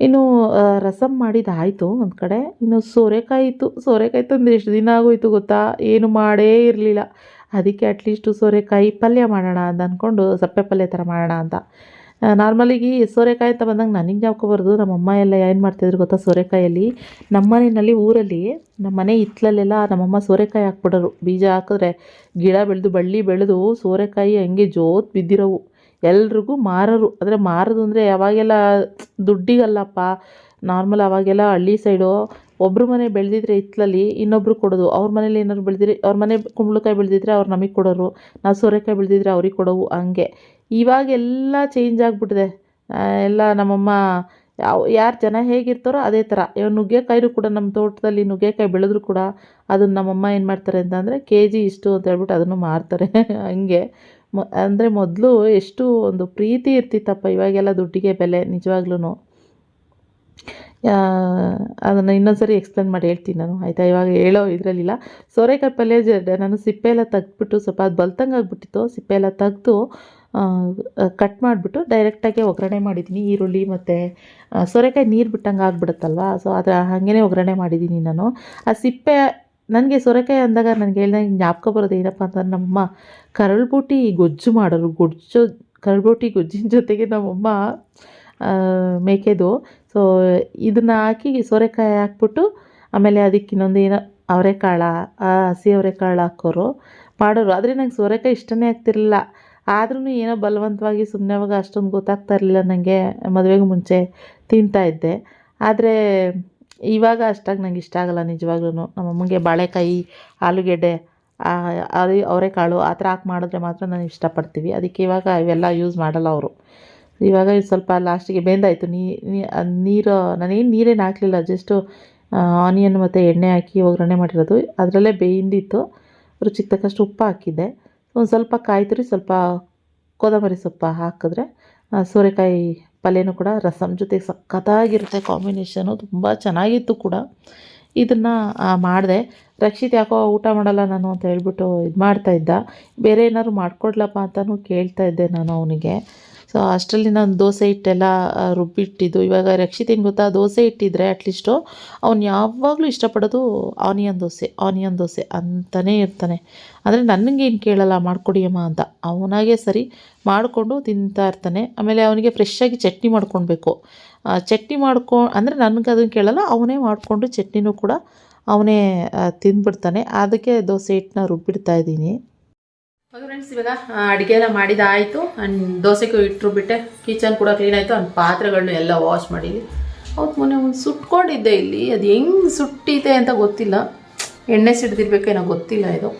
Speaker 1: ಇನ್ನು ರಸಮ್ ರಸಮ್ ಮಾಡಿದ್ದಾಯಿತು ಒಂದು ಕಡೆ. ಇನ್ನು ಸೋರೆಕಾಯಿ ಇತ್ತು. ಸೋರೆಕಾಯಿ ತಂದು ಎಷ್ಟು ದಿನ ಆಗೋಯ್ತು ಗೊತ್ತಾ? ಏನು ಮಾಡೇ ಇರಲಿಲ್ಲ. ಅದಕ್ಕೆ ಅಟ್ಲೀಸ್ಟು ಸೋರೆಕಾಯಿ ಪಲ್ಯ ಮಾಡೋಣ ಅಂತ ಅಂದ್ಕೊಂಡು ಸಪ್ಪೆ ಪಲ್ಯ ಥರ ಮಾಡೋಣ ಅಂತ. ನಾರ್ಮಲಿಗೆ ಸೋರೆಕಾಯಿ ಅಂತ ಬಂದಾಗ ನನಗೆ ಜ್ಞಾಪಕ ಬರೋದು. ನಮ್ಮಮ್ಮ ಎಲ್ಲ ಏನು ಮಾಡ್ತಿದ್ರು ಗೊತ್ತಾ ಸೋರೆಕಾಯಲ್ಲಿ? ನಮ್ಮ ಮನೆಯಲ್ಲಿ, ಊರಲ್ಲಿ, ನಮ್ಮ ಮನೆ ಹಿತ್ತಲಲ್ಲೆಲ್ಲ ನಮ್ಮಮ್ಮ ಸೋರೆಕಾಯಿ ಹಾಕ್ಬಿಡೋರು. ಬೀಜ ಹಾಕಿದ್ರೆ ಗಿಡ ಬೆಳೆದು, ಬಳ್ಳಿ ಬೆಳೆದು ಸೋರೆಕಾಯಿ ಹಂಗೆ ಜೋತ್ ಬಿದ್ದಿರೋವು. ಎಲ್ರಿಗೂ ಮಾರರು. ಅಂದರೆ ಮಾರೋದು ಅಂದರೆ ಯಾವಾಗೆಲ್ಲ ದುಡ್ಡಿಗಲ್ಲಪ್ಪ ನಾರ್ಮಲ್ ಅವಾಗೆಲ್ಲ ಹಳ್ಳಿ ಸೈಡು ಒಬ್ಬರು ಮನೆ ಬೆಳೆದಿದ್ರೆ ಹಿತ್ತಲಲ್ಲಿ ಇನ್ನೊಬ್ರು ಕೊಡೋದು. ಅವ್ರ ಮನೇಲಿ ಏನಾದ್ರು ಬೆಳೆದಿರಿ ಅವ್ರ ಮನೆ ಕುಂಬಳಕಾಯಿ ಬೆಳೆದಿದ್ರೆ ಅವ್ರು ನಮಗೆ ಕೊಡೋರು. ನಾವು ಸೋರೆಕಾಯಿ ಬೆಳೆದಿದ್ರೆ ಅವ್ರಿಗೆ ಕೊಡೋವು ಹಂಗೆ. ಇವಾಗೆಲ್ಲ ಚೇಂಜ್ ಆಗಿಬಿಟ್ಟಿದೆ. ಎಲ್ಲ ನಮ್ಮಮ್ಮ, ಯಾವ, ಯಾರು ಜನ ಹೇಗಿರ್ತಾರೋ ಅದೇ ಥರ ಇವಾಗ ನುಗ್ಗೆಕಾಯಿನೂ ಕೂಡ ನಮ್ಮ ತೋಟದಲ್ಲಿ ನುಗ್ಗೆಕಾಯಿ ಬೆಳೆದ್ರು ಕೂಡ ಅದನ್ನು ನಮ್ಮಮ್ಮ ಏನು ಮಾಡ್ತಾರೆ ಅಂತಂದರೆ, ಕೆ ಜಿ ಇಷ್ಟು ಅಂತ ಹೇಳ್ಬಿಟ್ಟು ಅದನ್ನು ಮಾರ್ತಾರೆ. ಹಂಗೆ. ಮೊ, ಅಂದರೆ ಮೊದಲು ಎಷ್ಟು ಒಂದು ಪ್ರೀತಿ ಇರ್ತಿತ್ತಪ್ಪ, ಇವಾಗೆಲ್ಲ ದುಡ್ಡಿಗೆ ಬೆಲೆ ನಿಜವಾಗ್ಲೂ ಅದನ್ನು ಇನ್ನೊಂದ್ಸರಿ ಎಕ್ಸ್ಪ್ಲೇನ್ ಮಾಡಿ ಹೇಳ್ತೀನಿ ನಾನು, ಆಯಿತಾ? ಇವಾಗ ಹೇಳೋ ಇದರಲ್ಲಿಲ್ಲ. ಸೋರೆಕಾಯಿ ಪಲ್ಯ ಜ ನಾನು ಸಿಪ್ಪೆ ಎಲ್ಲ ತೆಗ್ದುಬಿಟ್ಟು ಸ್ವಲ್ಪ ಅದು ಬಲ್ತಂಗೆ ಆಗಿಬಿಟ್ಟಿತ್ತು, ಸಿಪ್ಪೆ ಎಲ್ಲ ತೆಗ್ದು ಕಟ್ ಮಾಡಿಬಿಟ್ಟು ಡೈರೆಕ್ಟಾಗಿ ಒಗ್ಗರಣೆ ಮಾಡಿದ್ದೀನಿ, ಈರುಳ್ಳಿ ಮತ್ತು ಸೋರೆಕಾಯಿ ನೀರು ಬಿಟ್ಟಂಗೆ ಆಗ್ಬಿಡುತ್ತಲ್ವ? ಸೊ ಅದರ ಹಾಗೇ ಒಗ್ಗರಣೆ ಮಾಡಿದ್ದೀನಿ ನಾನು. ಆ ಸಿಪ್ಪೆ ನನಗೆ ಸೋರೆಕಾಯಿ ಅಂದಾಗ ನನಗೆ ಹೇಳ್ದಂಗೆ ಜ್ಞಾಪಕ ಬರೋದು ಏನಪ್ಪ ಅಂತಂದ್ರೆ ನಮ್ಮಮ್ಮ ಕರಳುಬೋಟಿ ಗೊಜ್ಜು ಮಾಡೋರು. ಗೊಜ್ಜು ಕರಳುಬೋಟಿ ಗೊಜ್ಜಿನ ಜೊತೆಗೆ ನಮ್ಮಮ್ಮ ಮೇಕೆದು. ಸೊ ಇದನ್ನು ಹಾಕಿ ಸೋರೆಕಾಯಿ ಹಾಕ್ಬಿಟ್ಟು ಆಮೇಲೆ ಅದಕ್ಕೆ ಇನ್ನೊಂದು ಏನೋ ಅವರೆಕಾಳ ಹಸಿ ಅವರೆಕಾಳು ಹಾಕೋರು. ಮಾಡೋರು. ಆದರೆ ನಂಗೆ ಸೋರೆಕಾಯಿ ಇಷ್ಟನೇ ಆಗ್ತಿರಲಿಲ್ಲ. ಆದ್ರೂ ಏನೋ ಬಲವಂತವಾಗಿ ಸುಮ್ಮನೆ ಅವಾಗ ಅಷ್ಟೊಂದು ಗೊತ್ತಾಗ್ತಾ ಇರಲಿಲ್ಲ ನನಗೆ ಮದುವೆಗೆ ಮುಂಚೆ ತಿಂತಾ ಇದ್ದೆ. ಆದರೆ ಇವಾಗ ಅಷ್ಟಾಗಿ ನಂಗೆ ಇಷ್ಟ ಆಗಲ್ಲ ನಿಜವಾಗ್ಲೂ ನಮ್ಮ ಅಮ್ಮಂಗೆ ಬಾಳೆಕಾಯಿ, ಆಲೂಗೆಡ್ಡೆ ಅದು ಅವರೆಕಾಳು ಆ ಥರ ಹಾಕಿ ಮಾಡಿದ್ರೆ ಮಾತ್ರ ನಾನು ಇಷ್ಟಪಡ್ತೀವಿ. ಅದಕ್ಕೆ ಇವಾಗ ಇವೆಲ್ಲ ಯೂಸ್ ಮಾಡಲ್ಲ ಅವರು. ಇವಾಗ ಸ್ವಲ್ಪ ಲಾಸ್ಟಿಗೆ ಬೆಂದಾಯಿತು. ನೀರು, ನಾನೇನು ನೀರೇನು ಹಾಕಲಿಲ್ಲ ಜಸ್ಟು ಆನಿಯನ್ ಮತ್ತು ಎಣ್ಣೆ ಹಾಕಿ ಒಗ್ಗರಣೆ ಮಾಡಿರೋದು. ಅದರಲ್ಲೇ ಬೇಯಿಂದಿತ್ತು ರುಚಿಗೆ ತಕ್ಕಷ್ಟು ಉಪ್ಪು ಹಾಕಿದ್ದೆ. ಒಂದು ಸ್ವಲ್ಪ ಕಾಯಿ ತುರಿ ಸ್ವಲ್ಪ ಕೊತ್ತಂಬರಿ ಸೊಪ್ಪು ಹಾಕಿದ್ರೆ ಸೋರೆಕಾಯಿ ಪಲ್ಯನೂ ಕೂಡ ರಸಮ್ ಜೊತೆ ಸಖತ್ತಾಗಿರುತ್ತೆ ಕಾಂಬಿನೇಷನು. ತುಂಬ ಚೆನ್ನಾಗಿತ್ತು ಕೂಡ. ಇದನ್ನು ಮಾಡಿದೆ. ರಕ್ಷಿತ್ ಯಾಕೋ ಊಟ ಮಾಡಲ್ಲ ನಾನು ಅಂತ ಹೇಳ್ಬಿಟ್ಟು ಇದು ಮಾಡ್ತಾಯಿದ್ದ ಬೇರೆ ಏನಾದ್ರು ಮಾಡಿಕೊಡ್ಲಪ್ಪ ಅಂತಲೂ ಕೇಳ್ತಾ ಇದ್ದೆ ನಾನು ಅವನಿಗೆ. ಸೊ ಅಷ್ಟರಲ್ಲಿ ನಾನು ದೋಸೆ ಹಿಟ್ಟೆಲ್ಲ ರುಬ್ಬಿಟ್ಟಿದ್ದು. ಇವಾಗ ರಕ್ಷಿತ್ ಏನು ಗೊತ್ತಾ, ದೋಸೆ ಇಟ್ಟಿದ್ರೆ ಅಟ್ಲೀಸ್ಟು ಅವ್ನು ಯಾವಾಗಲೂ ಇಷ್ಟಪಡೋದು ಆನಿಯನ್ ದೋಸೆ ಆನಿಯನ್ ದೋಸೆ ಅಂತಲೇ ಇರ್ತಾನೆ. ಅಂದರೆ ನನಗೇನು ಕೇಳಲ್ಲ ಮಾಡ್ಕೊಡಿಯಮ್ಮ ಅಂತ. ಅವನಾಗೆ ಸರಿ, ಮಾಡಿಕೊಂಡು ತಿಂತಾ ಇರ್ತಾನೆ. ಆಮೇಲೆ ಅವನಿಗೆ ಫ್ರೆಶ್ಶಾಗಿ ಚಟ್ನಿ ಮಾಡ್ಕೊಳ್ಬೇಕು ಚಟ್ನಿ ಮಾಡ್ಕೊ, ಅಂದರೆ ನನಗೆ ಅದನ್ನು ಕೇಳಲ್ಲ, ಅವನೇ ಮಾಡಿಕೊಂಡು ಚಟ್ನಿನೂ ಕೂಡ ಅವನೇ ತಿಂದ್ಬಿಡ್ತಾನೆ. ಅದಕ್ಕೆ ದೋಸೆ ಹಿಟ್ಟನ್ನ ರುಬ್ಬಿಡ್ತಾ ಇದ್ದೀನಿ. ಓಕೆ ಫ್ರೆಂಡ್ಸ್ ಇವಾಗ ಅಡುಗೆ ಎಲ್ಲ ಮಾಡಿದಾಯಿತು. ಆ್ಯಂಡ್ ದೋಸೆಗೂ ಇಟ್ಟರು ಬಿಟ್ಟೆ. ಕಿಚನ್ ಕೂಡ ಕ್ಲೀನ್ ಆಯಿತು. ಆ್ಯಂಡ್ ಪಾತ್ರೆಗಳನ್ನ ಎಲ್ಲ ವಾಶ್ ಮಾಡಿದ್ವಿ. ಅವತ್ತು ಮೊನ್ನೆ ಒಂದು ಸುಟ್ಕೊಂಡಿದ್ದೆ ಇಲ್ಲಿ. ಅದು ಹೆಂಗೆ ಸುಟ್ಟಿದೆ ಅಂತ ಗೊತ್ತಿಲ್ಲ. ಎಣ್ಣೆ ಸಿಡ್ದಿರ್ಬೇಕೇನೋ ಗೊತ್ತಿಲ್ಲ ಇದು.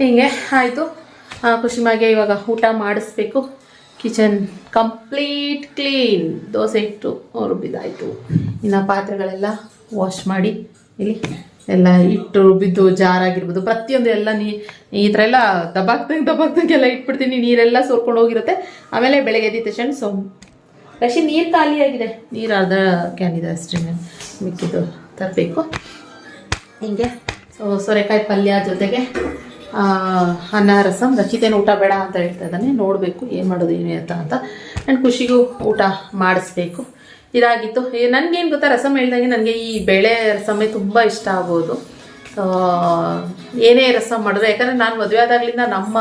Speaker 1: ಹೀಗೆ ಆಯಿತು. ಖುಷಿಮಾಗೆ ಇವಾಗ ಊಟ ಮಾಡಿಸ್ಬೇಕು. ಕಿಚನ್ ಕಂಪ್ಲೀಟ್ ಕ್ಲೀನ್ ದೋಸೆ ಇಟ್ಟು ರುಬ್ಬಿದಾಯಿತು ಇನ್ನು ಪಾತ್ರೆಗಳೆಲ್ಲ ವಾಶ್ ಮಾಡಿ, ಇಲ್ಲಿ. ಎಲ್ಲ ಇಟ್ಟು ರುಬ್ಬಿದ್ದು ಜಾರಾಗಿರ್ಬೋದು. ಪ್ರತಿಯೊಂದು ಎಲ್ಲ ನೀ ಈ ಥರ ಎಲ್ಲ ದಬಾಕ್ದಂಗೆ ದಬಾಕ್ದಂಗೆ ಎಲ್ಲ ಇಟ್ಬಿಡ್ತೀನಿ. ನೀರೆಲ್ಲ ಸೋರ್ಕೊಂಡು ಹೋಗಿರುತ್ತೆ. ಆಮೇಲೆ ಬೆಳಗ್ಗೆ ಎದ್ದ ತಕ್ಷಣ ಸೊ ರಶಿ ನೀರು ಖಾಲಿಯಾಗಿದೆ ನೀರು ಅರ್ಧ ಕ್ಯಾನ್ ಇದೆ ಅಷ್ಟೇ ಮಿಕ್ಕಿದ್ದು ತರಬೇಕು. ಹಿಂಗೆ. ಸೊ ಸೋರೆಕಾಯಿ ಪಲ್ಯ ಜೊತೆಗೆ ಅನ್ನ ರಸಂ. ರಚಿತೇನು ಊಟ ಬೇಡ ಅಂತ ಹೇಳ್ತಾ ಇದ್ದಾನೆ. ನೋಡಬೇಕು ಏನು ಮಾಡೋದು ಏನು ಅಂತ ಅಂತ. ಆ್ಯಂಡ್ ಖುಷಿಗೂ ಊಟ ಮಾಡಿಸ್ಬೇಕು. ಇದಾಗಿತ್ತು. ನನಗೇನು ಗೊತ್ತಾ ರಸಮ್ ಹೇಳ್ದಂಗೆ ನನಗೆ ಈ ಬೇಳೆ ರಸಮೇ ತುಂಬ ಇಷ್ಟ ಆಗೋದು ಏನೇ ರಸಮ್ ಮಾಡಿದ್ರೆ, ಯಾಕಂದರೆ ನಾನು ಮದುವೆ ಆದಾಗಲಿಂದ ನಮ್ಮ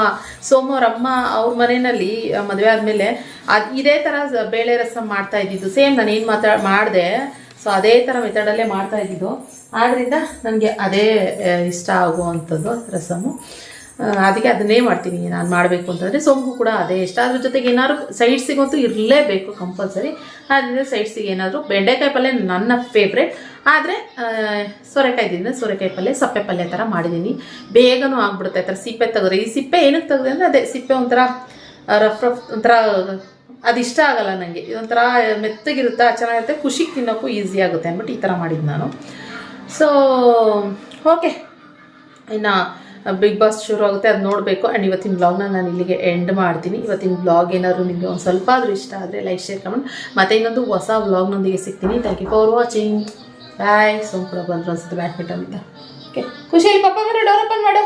Speaker 1: ಸೋಮವಾರ ಅಮ್ಮ ಅವ್ರ ಮನೆಯಲ್ಲಿ ಮದುವೆ ಆದಮೇಲೆ ಅದು ಇದೇ ಥರ ಬೇಳೆ ರಸಮ್ ಮಾಡ್ತಾ ಇದ್ದಿದ್ದು. ಸೇಮ್ ನಾನು ಏನು ಮಾತಾ ಮಾಡಿದೆ, ಸೊ ಅದೇ ಥರ ಮೆಥಡಲ್ಲೇ ಮಾಡ್ತಾ ಇದ್ದಿದ್ದು. ಆದ್ದರಿಂದ ನನಗೆ ಅದೇ ಇಷ್ಟ ಆಗುವಂಥದ್ದು ರಸಮು. ಅದಕ್ಕೆ ಅದನ್ನೇ ಮಾಡ್ತೀನಿ. ನಾನು ಮಾಡಬೇಕು ಅಂತಂದರೆ ಸೊಂಪು ಕೂಡ ಅದೇ ಇಷ್ಟ. ಅದ್ರ ಜೊತೆಗೆ ಏನಾದ್ರು ಸೈಡ್ಸಿಗಂತೂ ಇರಲೇಬೇಕು ಕಂಪಲ್ಸರಿ ಅದರಿಂದ ಸೈಡ್ಸಿಗೆ ಏನಾದರೂ ಬೆಂಡೆಕಾಯಿ ಪಲ್ಯ ನನ್ನ ಫೇವ್ರೆಟ್ ಆದರೆ ಸೋರೆಕಾಯ್ದಿಂದ ಸೋರೆಕಾಯಿ ಪಲ್ಯ, ಸಪ್ಪೆ ಪಲ್ಯ ಥರ ಮಾಡಿದ್ದೀನಿ ಬೇಗನೂ ಆಗ್ಬಿಡುತ್ತೆ. ಆ ಥರ ಸಿಪ್ಪೆ ತೆಗೆದ್ರೆ, ಈ ಸಿಪ್ಪೆ ಏನಕ್ಕೆ ತೆಗೆದ್ರೆ ಅಂದರೆ ಅದೇ ಸಿಪ್ಪೆ ಒಂಥರ ರಫ್ ರಫ್ ಒಂಥರ ಇಷ್ಟ ಆಗಲ್ಲ ನನಗೆ ಇದೊಂಥರ ಮೆತ್ತಗಿರುತ್ತಾ, ಚೆನ್ನಾಗಿರುತ್ತೆ. ಖುಷಿಗೆ ತಿನ್ನೋಕ್ಕೂ ಈಸಿ ಆಗುತ್ತೆ ಅಂದ್ಬಿಟ್ಟು ಈ ಥರ ಮಾಡಿದ್ದು ನಾನು. ಸೊ ಓಕೆ ಇನ್ನು ಬಿಗ್ ಬಾಸ್ ಶುರು ಆಗುತ್ತೆ, ಅದು ನೋಡಬೇಕು. ಆ್ಯಂಡ್ ಇವತ್ತಿನ ಬ್ಲಾಗ್ನ ನಾನು ಇಲ್ಲಿಗೆ ಎಂಡ್ ಮಾಡ್ತೀನಿ. ಇವತ್ತಿನ ಬ್ಲಾಗ್ ಏನಾದರೂ ನಿಮಗೆ ಒಂದು ಸ್ವಲ್ಪ ಆದರೂ ಇಷ್ಟ ಆದರೆ ಲೈಕ್ ಶೇರ್ ಕಮೆಂಟ್ ಮತ್ತೆ ಇನ್ನೊಂದು ಹೊಸ ಬ್ಲಾಗ್ನೊಂದಿಗೆ ಸಿಗ್ತೀನಿ. Thank you for watching bye Som ಕೂಡ ಬಂದರು ಅನ್ಸುತ್ತೆ ಬ್ಯಾಡ್ಮಿಂಟನ್ ಓಕೆ ಖುಷಿ ಪಪ್ಪ ಡೋರ್ ಓಪನ್ ಮಾಡು.